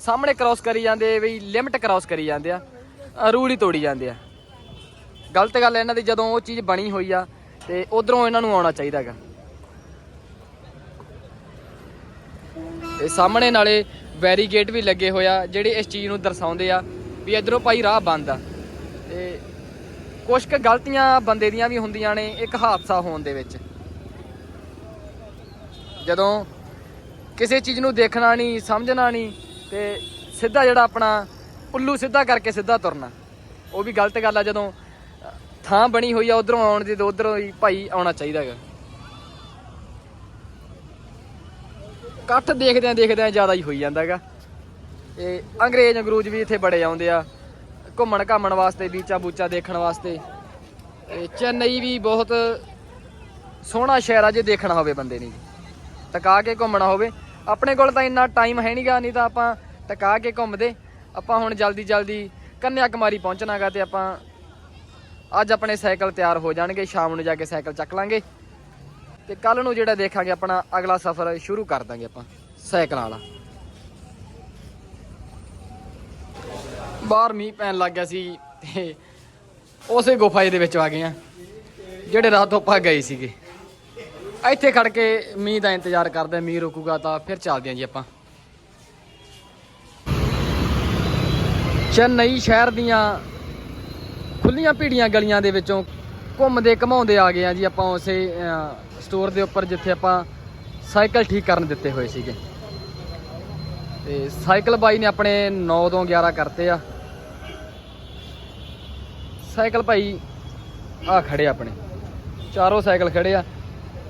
ਸਾਹਮਣੇ ਕ੍ਰਾਸ ਕਰੀ ਜਾਂਦੇ ਵੀ ਲਿਮਟ ਕ੍ਰਾਸ ਕਰੀ ਜਾਂਦੇ ਆ ਅ, ਰੂਲ ਹੀ ਤੋੜੀ ਜਾਂਦੇ ਆ। ਗਲਤ ਗੱਲ ਹੈ ਇਹਨਾਂ ਦੀ, ਜਦੋਂ ਉਹ ਚੀਜ਼ ਬਣੀ ਹੋਈ ਆ ਤੇ ਉਧਰੋਂ ਇਹਨਾਂ ਨੂੰ ਆਉਣਾ ਚਾਹੀਦਾ ਹੈਗਾ। ਤੇ ਸਾਹਮਣੇ ਨਾਲੇ ਵੈਰੀਗੇਟ ਵੀ ਲੱਗੇ ਹੋਇਆ ਜਿਹੜੇ ਇਸ ਚੀਜ਼ ਨੂੰ ਦਰਸਾਉਂਦੇ ਆ ਵੀ ਇਧਰੋਂ ਭਾਈ ਰਾਹ ਬੰਦ ਆ। ਤੇ ਕੁਝ ਕੁ ਗਲਤੀਆਂ ਬੰਦੇ ਦੀਆਂ ਵੀ ਹੁੰਦੀਆਂ ਨੇ, ਇੱਕ ਹਾਦਸਾ ਹੋਣ ਦੇ ਵਿੱਚ। ਜਦੋਂ ਕਿਸੇ ਚੀਜ਼ ਨੂੰ ਦੇਖਣਾ ਨਹੀਂ, ਸਮਝਣਾ ਨਹੀਂ, ਤੇ ਸਿੱਧਾ ਜਿਹੜਾ ਆਪਣਾ ਉੱਲੂ ਸਿੱਧਾ ਕਰਕੇ ਸਿੱਧਾ ਤੁਰਨਾ, ਉਹ ਵੀ ਗਲਤ ਗੱਲ ਆ। ਜਦੋਂ ਥਾਂ ਬਣੀ ਹੋਈ ਆ, ਉਧਰੋਂ ਆਉਣ ਦੀ ਤੇ ਉਧਰੋਂ ਹੀ ਭਾਈ ਆਉਣਾ ਚਾਹੀਦਾ ਹੈਗਾ। ਇਕੱਠ ਦੇਖਦਿਆਂ ਦੇਖਦਿਆਂ ਜ਼ਿਆਦਾ ਹੀ ਹੋਈ ਜਾਂਦਾ ਹੈਗਾ। ਇਹ ਅੰਗਰੇਜ਼ ਅੰਗਰੂਜ ਵੀ ਇੱਥੇ ਬੜੇ ਆਉਂਦੇ ਆ, ਘੁੰਮਣ ਘਾਮਣ ਵਾਸਤੇ, ਬੀਚਾ ਬੂਚਾ ਦੇਖਣ ਵਾਸਤੇ। ਤੇ ਚੇਨਈ ਵੀ ਬਹੁਤ ਸੋਹਣਾ ਸ਼ਹਿਰ ਆ ਜੇ ਦੇਖਣਾ ਹੋਵੇ ਬੰਦੇ ਨੇ। ਟਕਾ ਕੇ ਘੁੰਮਣਾ ਹੋਵੇ। ਆਪਣੇ ਕੋਲ ਤਾਂ ਇੰਨਾ ਟਾਈਮ ਹੈ ਨਹੀਂਗਾ ਨਹੀਂ ਤਾਂ ਆਪਾਂ ਟਕਾ ਕੇ ਘੁੰਮਦੇ। ਆਪਾਂ ਹੁਣ ਜਲਦੀ ਜਲਦੀ ਕੰਨਿਆ ਕੁਮਾਰੀ ਪਹੁੰਚਣਾਗਾ ਤੇ ਆਪਾਂ ਅੱਜ ਆਪਣੇ ਸਾਈਕਲ ਤਿਆਰ ਹੋ ਜਾਣਗੇ ਸ਼ਾਮ ਨੂੰ ਜਾ ਕੇ ਸਾਈਕਲ ਚੱਕ ਲਾਂਗੇ। ਤੇ ਕੱਲ ਨੂੰ ਜਿਹੜਾ ਦੇਖਾਂਗੇ ਆਪਣਾ ਅਗਲਾ ਸਫ਼ਰ ਸ਼ੁਰੂ ਕਰ ਦਾਂਗੇ ਆਪਾਂ ਸਾਈਕਲਾਂ ਵਾਲਾ। ਬਾਹਰ ਮੀਂਹ ਪੈਣ ਲੱਗ ਗਿਆ ਸੀ ਤੇ ਉਸੇ ਗੁਫਾ ਦੇ ਵਿੱਚ ਆ ਗਏ ਆ ਜਿਹੜੇ ਰਾਤ ਤੋਂ ਆਪਾਂ ਗਏ ਸੀਗੇ। ਇੱਥੇ ਖੜ ਕੇ ਮੀਂਹ ਦਾ ਇੰਤਜ਼ਾਰ ਕਰਦੇ ਆ, ਮੀਂਹ ਰੁਕੂਗਾ ਤਾਂ ਫਿਰ ਚੱਲਦੇ ਆਂ ਜੀ ਆਪਾਂ। ਚੇਨਈ ਸ਼ਹਿਰ ਦੀਆਂ ਖੁੱਲੀਆਂ ਭੀੜੀਆਂ ਗਲੀਆਂ ਦੇ ਵਿੱਚੋਂ ਘੁੰਮਦੇ ਘਮਾਉਂਦੇ ਆ ਗਏ ਆ ਜੀ ਆਪਾਂ ਉਸੇ ਸਟੋਰ ਦੇ ਉੱਪਰ ਜਿੱਥੇ ਆਪਾਂ ਸਾਈਕਲ ਠੀਕ ਕਰਨ ਦਿੱਤੇ ਹੋਏ ਸੀਗੇ। ਤੇ ਸਾਈਕਲ ਬਾਈ ਨੇ ਆਪਣੇ 9 ਤੋਂ 11 ਕਰਤੇ ਆ। ਸਾਈਕਲ ਭਾਈ ਆ ਖੜੇ ਆਪਣੇ। ਚਾਰੋਂ ਸਾਈਕਲ ਖੜੇ ਆ।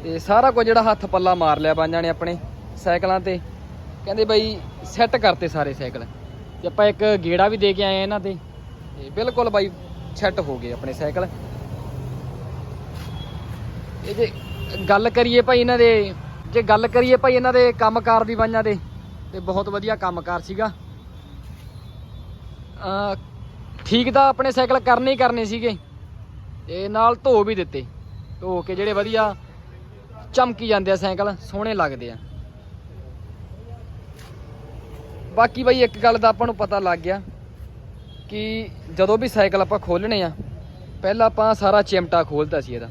ਤੇ ਸਾਰਾ ਕੁਝ ਜਿਹੜਾ ਹੱਥ ਪੱਲਾ ਮਾਰ ਲਿਆ ਬਾਂਝਾਂ ਨੇ ਆਪਣੇ ਸਾਈਕਲਾਂ ਤੇ। ਕਹਿੰਦੇ ਬਾਈ ਸੈੱਟ ਕਰਤੇ ਸਾਰੇ ਸਾਈਕਲ। ਤੇ ਆਪਾਂ ਇੱਕ ਗੇੜਾ ਵੀ ਦੇ ਕੇ ਆਏ ਆ ਇਹਨਾਂ ਤੇ। ਤੇ ਬਿਲਕੁਲ ਬਾਈ ਸੈੱਟ ਹੋ ਗਏ ਆਪਣੇ ਸਾਈਕਲ। ਇਹ ਜੇ ਗੱਲ ਕਰੀਏ ਭਾਈ ਇਹਨਾਂ ਦੇ, ਜੇ ਗੱਲ ਕਰੀਏ ਭਾਈ ਇਹਨਾਂ ਦੇ ਕੰਮਕਾਰ ਦੀ ਵਜ੍ਹਾ ਦੇ, ਤੇ ਬਹੁਤ ਵਧੀਆ ਕੰਮਕਾਰ ਸੀਗਾ। ਅ ਠੀਕ ਤਾਂ ਆਪਣੇ ਸਾਈਕਲ ਕਰਨੇ ਹੀ ਕਰਨੇ ਸੀਗੇ, ਤੇ ਨਾਲ ਧੋ ਵੀ ਦਿੱਤੇ। ਧੋ ਕੇ ਜਿਹੜੇ ਵਧੀਆ ਚਮਕੀ ਜਾਂਦੇ ਆ ਸਾਈਕਲ, ਸੋਹਣੇ ਲੱਗਦੇ ਆ। ਬਾਕੀ ਬਈ ਇੱਕ ਗੱਲ ਦਾ ਆਪਾਂ ਨੂੰ ਪਤਾ ਲੱਗ ਗਿਆ ਕਿ ਜਦੋਂ ਵੀ ਸਾਈਕਲ ਆਪਾਂ ਖੋਲਣੇ ਆ, ਪਹਿਲਾਂ ਆਪਾਂ ਸਾਰਾ ਚਿਮਟਾ ਖੋਲਦਾ ਸੀ ਇਹਦਾ।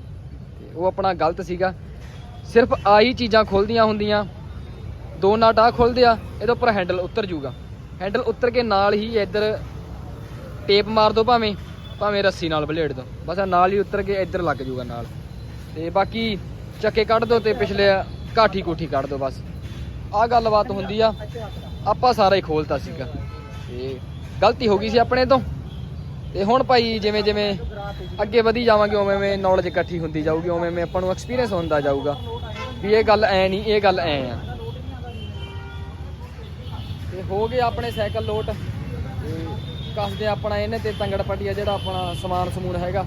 ਤੇ ਉਹ ਆਪਣਾ ਗਲਤ ਸੀਗਾ। ਸਿਰਫ ਆਹੀ ਚੀਜ਼ਾਂ ਖੁੱਲਦੀਆਂ ਹੁੰਦੀਆਂ। ਦੋ ਨਟ ਆ ਖੁੱਲਦੇ ਆ, ਇਹਦੇ ਉੱਪਰ ਹੈਂਡਲ ਉਤਰ ਜੂਗਾ ਹੈਂਡਲ ਉਤਰ ਕੇ ਨਾਲ ਹੀ ਇੱਧਰ ਟੇਪ ਮਾਰ ਦੋ ਭਾਵੇਂ ਭਾਵੇਂ ਰੱਸੀ ਨਾਲ ਬਲੇਡ ਦੋ। ਬਸ ਨਾਲ ਹੀ ਉਤਰ ਕੇ ਇੱਧਰ ਲੱਗ ਜੂਗਾ ਨਾਲ। ਤੇ ਬਾਕੀ ਚੱਕੇ ਕੱਢ ਦੋ ਤੇ ਪਿਛਲੇ ਕਾਠੀ ਕੋਠੀ ਕੱਢ ਦੋ ਬਸ। ਆਹ ਗੱਲਬਾਤ ਹੁੰਦੀ ਆ, ਆਪਾਂ ਸਾਰਾ ਹੀ ਖੋਲਤਾ ਸੀਗਾ। ਤੇ ਗਲਤੀ ਹੋ ਗਈ ਸੀ ਆਪਣੇ ਤੋਂ। ਤੇ ਹੁਣ ਭਾਈ ਜਿਵੇਂ ਜਿਵੇਂ ਅੱਗੇ ਵਧੀ ਜਾਵਾਂਗੇ, ਉਵੇਂ ਉਵੇਂ ਨੌਲੇਜ ਇਕੱਠੀ ਹੁੰਦੀ ਜਾਊਗੀ, ਉਵੇਂ ਉਵੇਂ ਆਪਾਂ ਨੂੰ ਐਕਸਪੀਰੀਅੰਸ ਹੁੰਦਾ ਜਾਊਗਾ ਵੀ ਇਹ ਗੱਲ ਐ ਨਹੀਂ, ਇਹ ਗੱਲ ਐ ਆ। ਤੇ ਹੋ ਗਏ ਆਪਣੇ ਸਾਈਕਲ ਲੋਟ। ਤੇ ਕੱਸਦੇ ਆਪਣਾ ਇਹਨੇ ਤੇ ਤੰਗੜ ਪੱਟੀਆ ਜਿਹੜਾ ਆਪਣਾ ਸਮਾਨ ਸਮੂਨ ਹੈਗਾ।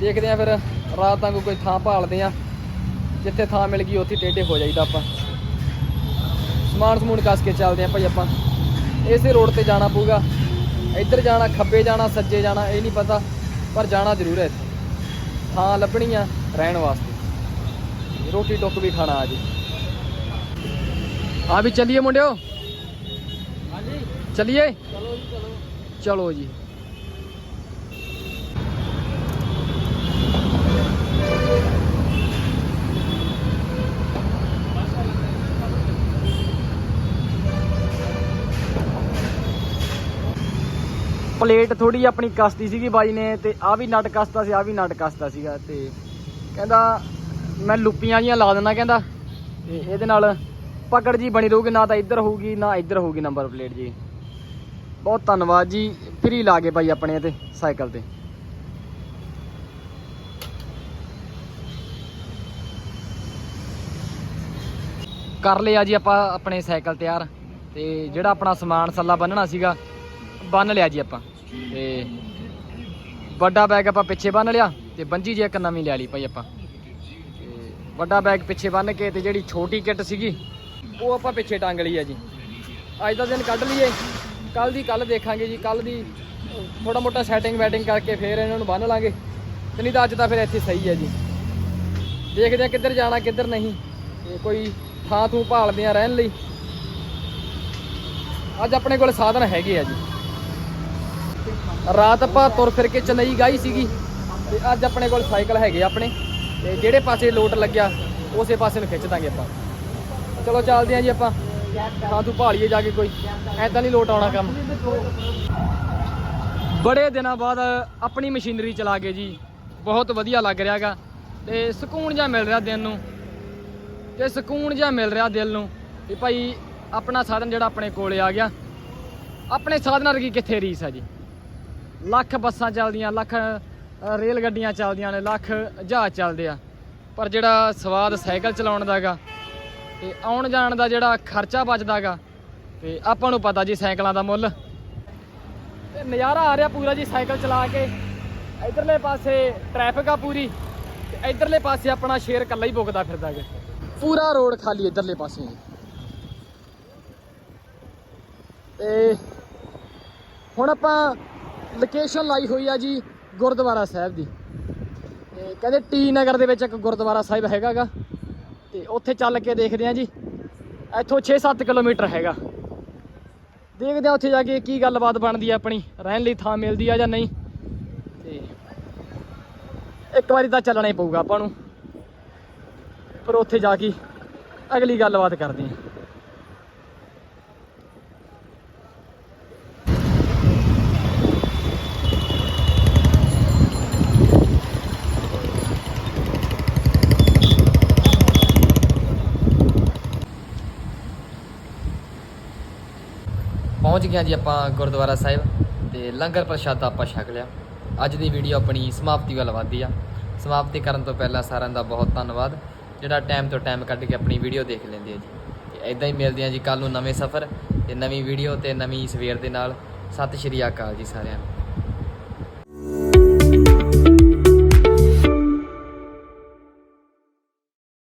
ਦੇਖਦੇ ਆ ਫਿਰ ਰਾਤ ਤੱਕ ਕੋਈ ਥਾਂ ਭਾਲਦੇ ਆ। ਜਿੱਥੇ ਥਾਂ ਮਿਲ ਗਈ, ਉੱਥੇ ਟੇਢੇ ਹੋ ਜਾਈਦਾ ਆਪਾਂ। ਸਮਾਨ ਸਮੂਨ ਕੱਸ ਕੇ ਚੱਲਦੇ ਆ ਭਾਈ ਆਪਾਂ। ਇਸੇ ਰੋਡ ਤੇ ਜਾਣਾ ਪਊਗਾ। ਇੱਧਰ ਜਾਣਾ ਖੱਬੇ ਜਾਣਾ ਸੱਜੇ ਜਾਣਾ ਇਹ ਨਹੀਂ ਪਤਾ ਪਰ ਜਾਣਾ ਜ਼ਰੂਰ ਹੈ ਇੱਥੇ। ਥਾਂ ਲੱਭਣੀ ਆ ਰਹਿਣ ਵਾਸਤੇ। ਰੋਟੀ ਟੁੱਕ ਵੀ ਖਾਣਾ ਅੱਜ। ਆ ਵੀ ਚੱਲੀਏ ਮੁੰਡਿਓ? ਹਾਂਜੀ। ਚੱਲੀਏ? ਚਲੋ ਜੀ ਚਲੋ। ਚਲੋ ਜੀ। ਪਲੇਟ ਥੋੜੀ ਆਪਣੀ ਕਸਤੀ ਸੀਗੀ ਬਾਈ ਨੇ ਤੇ ਆ ਵੀ ਨਟ ਕਸਤਾ ਸੀ ਆ ਵੀ ਨਟ ਕਸਤਾ ਸੀਗਾ ਤੇ ਕਹਿੰਦਾ ਮੈਂ ਲੁੱਪੀਆਂ ਜੀਆਂ ਲਾ ਦਿੰਦਾ ਕਹਿੰਦਾ ਤੇ ਇਹਦੇ ਨਾਲ ਪਕੜ ਜੀ ਬਣੀ ਰਹੂਗੀ, ਨਾ ਤਾਂ ਇੱਧਰ ਹੋਊਗੀ, ਨਾ ਇੱਧਰ ਹੋਊਗੀ ਨੰਬਰ ਪਲੇਟ ਜੀ। ਬਹੁਤ ਧੰਨਵਾਦ ਜੀ ਫ੍ਰੀ ਲਾ ਗਏ ਬਾਈ ਆਪਣੇ ਤੇ ਸਾਈਕਲ ਤੇ। ਕਰ ਲਿਆ ਜੀ ਆਪਾਂ ਆਪਣੇ ਸਾਈਕਲ ਤਿਆਰ ਤੇ ਜਿਹੜਾ ਆਪਣਾ ਸਮਾਨ ਸੱਲਾ ਬੰਨਣਾ ਸੀਗਾ, ਬੰਨ ਲਿਆ ਜੀ ਆਪਾਂ। ਤੇ ਵੱਡਾ ਬੈਗ ਆਪਾਂ ਪਿੱਛੇ ਬੰਨ ਲਿਆ ਤੇ ਬੰਜੀ ਜੀ ਇੱਕ ਨਵੀਂ ਲੈ ਲਈ ਭਾਈ ਆਪਾਂ। ਤੇ ਵੱਡਾ ਬੈਗ ਪਿੱਛੇ ਬੰਨ ਕੇ ਤੇ ਜਿਹੜੀ ਛੋਟੀ ਕਿੱਟ ਸੀਗੀ, ਉਹ ਆਪਾਂ ਪਿੱਛੇ ਟੰਗ ਲਈ ਆ ਜੀ। ਅੱਜ ਦਾ ਦਿਨ ਕੱਢ ਲਈਏ ਕੱਲ ਦੀ ਕੱਲ ਦੇਖਾਂਗੇ ਜੀ ਕੱਲ ਦੀ ਥੋੜਾ ਮੋਟਾ ਸੈਟਿੰਗ ਵੈਟਿੰਗ ਕਰਕੇ ਫੇਰ ਇਹਨਾਂ ਨੂੰ ਬੰਨ ਲਾਂਗੇ। ਤੇ ਨਹੀਂ ਤਾਂ ਅੱਜ ਤਾਂ ਫਿਰ ਇੱਥੇ ਸਹੀ ਹੈ ਜੀ। ਦੇਖਦੇ ਆ ਕਿੱਧਰ ਜਾਣਾ, ਕਿੱਧਰ ਨਹੀਂ। ਤੇ ਕੋਈ ਥਾਂ ਥੂ ਭਾਲਦੇ ਆ ਰਹਿਣ ਲਈ। ਅੱਜ ਆਪਣੇ ਕੋਲ ਸਾਧਨ ਹੈਗੇ ਆ ਜੀ। ਰਾਤ ਆਪਾਂ ਤੁਰ ਫਿਰ ਕੇ ਚੇਨਈ ਗਈ ਸੀਗੀ ਤੇ ਅੱਜ ਆਪਣੇ ਕੋਲ ਸਾਈਕਲ ਹੈਗੇ ਆਪਣੇ ਤੇ ਜਿਹੜੇ ਪਾਸੇ ਲੋਟ ਲੱਗਿਆ ਉਸੇ ਪਾਸੇ ਨੂੰ ਖਿੱਚ ਦਾਂਗੇ ਆਪਾਂ। ਚਲੋ ਚੱਲਦੇ ਆ ਜੀ ਆਪਾਂ। ਥਾਂ ਤੂੰ ਭਾਲੀਏ ਜਾ ਕੇ ਕੋਈ। ਐਦਾਂ ਨਹੀਂ ਲੋਟ ਆਉਣਾ ਕੰਮ। ਬੜੇ ਦਿਨਾਂ ਬਾਅਦ ਆਪਣੀ ਮਸ਼ੀਨਰੀ ਚਲਾ ਕੇ ਜੀ। ਬਹੁਤ ਵਧੀਆ ਲੱਗ ਰਿਹਾਗਾ। ਤੇ ਸਕੂਨ ਜਿਹਾ ਮਿਲ ਰਿਹਾ ਦਿਲ ਨੂੰ। ਤੇ ਸਕੂਨ ਜਿਹਾ ਮਿਲ ਰਿਹਾ ਦਿਲ ਨੂੰ ਵੀ ਭਾਈ ਆਪਣਾ ਸਾਧਨ ਜਿਹੜਾ ਆਪਣੇ ਕੋਲੇ ਆ ਗਿਆ। ਆਪਣੇ ਸਾਧਨਾਂ ਵਰਗੀ ਕਿੱਥੇ ਰੀਸ ਆ ਜੀ? ਲੱਖ ਬੱਸਾਂ ਚੱਲਦੀਆਂ, ਲੱਖ ਰੇਲ ਗੱਡੀਆਂ ਚੱਲਦੀਆਂ ਨੇ, ਲੱਖ ਜਹਾਜ਼ ਚੱਲਦੇ ਆ। ਪਰ ਜਿਹੜਾ ਸਵਾਦ ਸਾਈਕਲ ਚਲਾਉਣ ਦਾਗਾ ਤੇ ਆਉਣ ਜਾਣ ਦਾ ਜਿਹੜਾ ਖਰਚਾ ਬਚਦਾਗਾ ਤੇ ਆਪਾਂ ਨੂੰ ਪਤਾ ਜੀ ਸਾਈਕਲਾਂ ਦਾ ਮੁੱਲ। ਤੇ ਨਜ਼ਾਰਾ ਆ ਰਿਹਾ ਪੂਰਾ ਜੀ ਸਾਈਕਲ ਚਲਾ ਕੇ। ਇਧਰਲੇ ਪਾਸੇ ਟ੍ਰੈਫਿਕ ਆ ਪੂਰੀ ਤੇ ਇਧਰਲੇ ਪਾਸੇ ਆਪਣਾ ਸ਼ੇਰ ਇਕੱਲਾ ਹੀ ਭੁਗਦਾ ਫਿਰਦਾ ਹੈ ਪੂਰਾ ਰੋਡ ਖਾਲੀ ਇਧਰਲੇ ਪਾਸੇ। ਜੀ ਤੇ ਹੁਣ ਆਪਾਂ ਲੋਕੇਸ਼ਨ ਲਾਈ ਹੋਈ ਆ ਜੀ ਗੁਰਦੁਆਰਾ ਸਾਹਿਬ ਦੀ। ਤੇ ਕਹਿੰਦੇ ਟੀ ਨਗਰ ਦੇ ਵਿੱਚ ਇੱਕ ਗੁਰਦੁਆਰਾ ਸਾਹਿਬ ਹੈਗਾਗਾ। ਤੇ ਉੱਥੇ ਚੱਲ ਕੇ ਦੇਖਦੇ ਆ ਜੀ। ਇੱਥੋਂ 6-7 ਕਿਲੋਮੀਟਰ ਹੈਗਾ। ਦੇਖਦੇ ਆ ਉੱਥੇ ਜਾ ਕੇ ਕੀ ਗੱਲਬਾਤ ਬਣਦੀ ਆ ਆਪਣੀ, ਰਹਿਣ ਲਈ ਥਾਂ ਮਿਲਦੀ ਆ ਜਾਂ ਨਹੀਂ। ਤੇ ਇੱਕ ਵਾਰੀ ਤਾਂ ਚੱਲਣਾ ਹੀ ਪਊਗਾ ਆਪਾਂ ਨੂੰ। ਪਰ ਉੱਥੇ ਜਾ ਕੇ ਅਗਲੀ ਗੱਲਬਾਤ ਕਰਦੇ ਆ। ਪਹੁੰਚ ਗਿਆ ਜੀ ਆਪਾਂ ਗੁਰਦੁਆਰਾ ਸਾਹਿਬ ਤੇ ਲੰਗਰ ਪ੍ਰਸ਼ਾਦਾ ਆਪਾਂ ਛਕ ਲਿਆ। ਅੱਜ ਦੀ ਵੀਡੀਓ ਆਪਣੀ ਸਮਾਪਤੀ ਵੱਲ ਵਧਦੀ ਆ। ਸਮਾਪਤੀ ਕਰਨ ਤੋਂ ਪਹਿਲਾਂ ਸਾਰਿਆਂ ਦਾ ਬਹੁਤ ਧੰਨਵਾਦ। ਜਿਹੜਾ ਟਾਈਮ ਤੋਂ ਟਾਈਮ ਕੱਢ ਕੇ ਆਪਣੀ ਵੀਡੀਓ ਦੇਖ ਲੈਂਦੇ ਆ ਜੀ। ਤੇ ਇਦਾਂ ਹੀ ਮਿਲਦੇ ਆ ਜੀ ਕੱਲ ਨੂੰ ਨਵੇਂ ਸਫ਼ਰ ਤੇ ਨਵੀਂ ਵੀਡੀਓ ਤੇ ਨਵੀਂ ਸਵੇਰ ਦੇ ਨਾਲ। ਸਤਿ ਸ਼੍ਰੀ ਅਕਾਲ ਜੀ ਸਾਰਿਆਂ ਨੂੰ।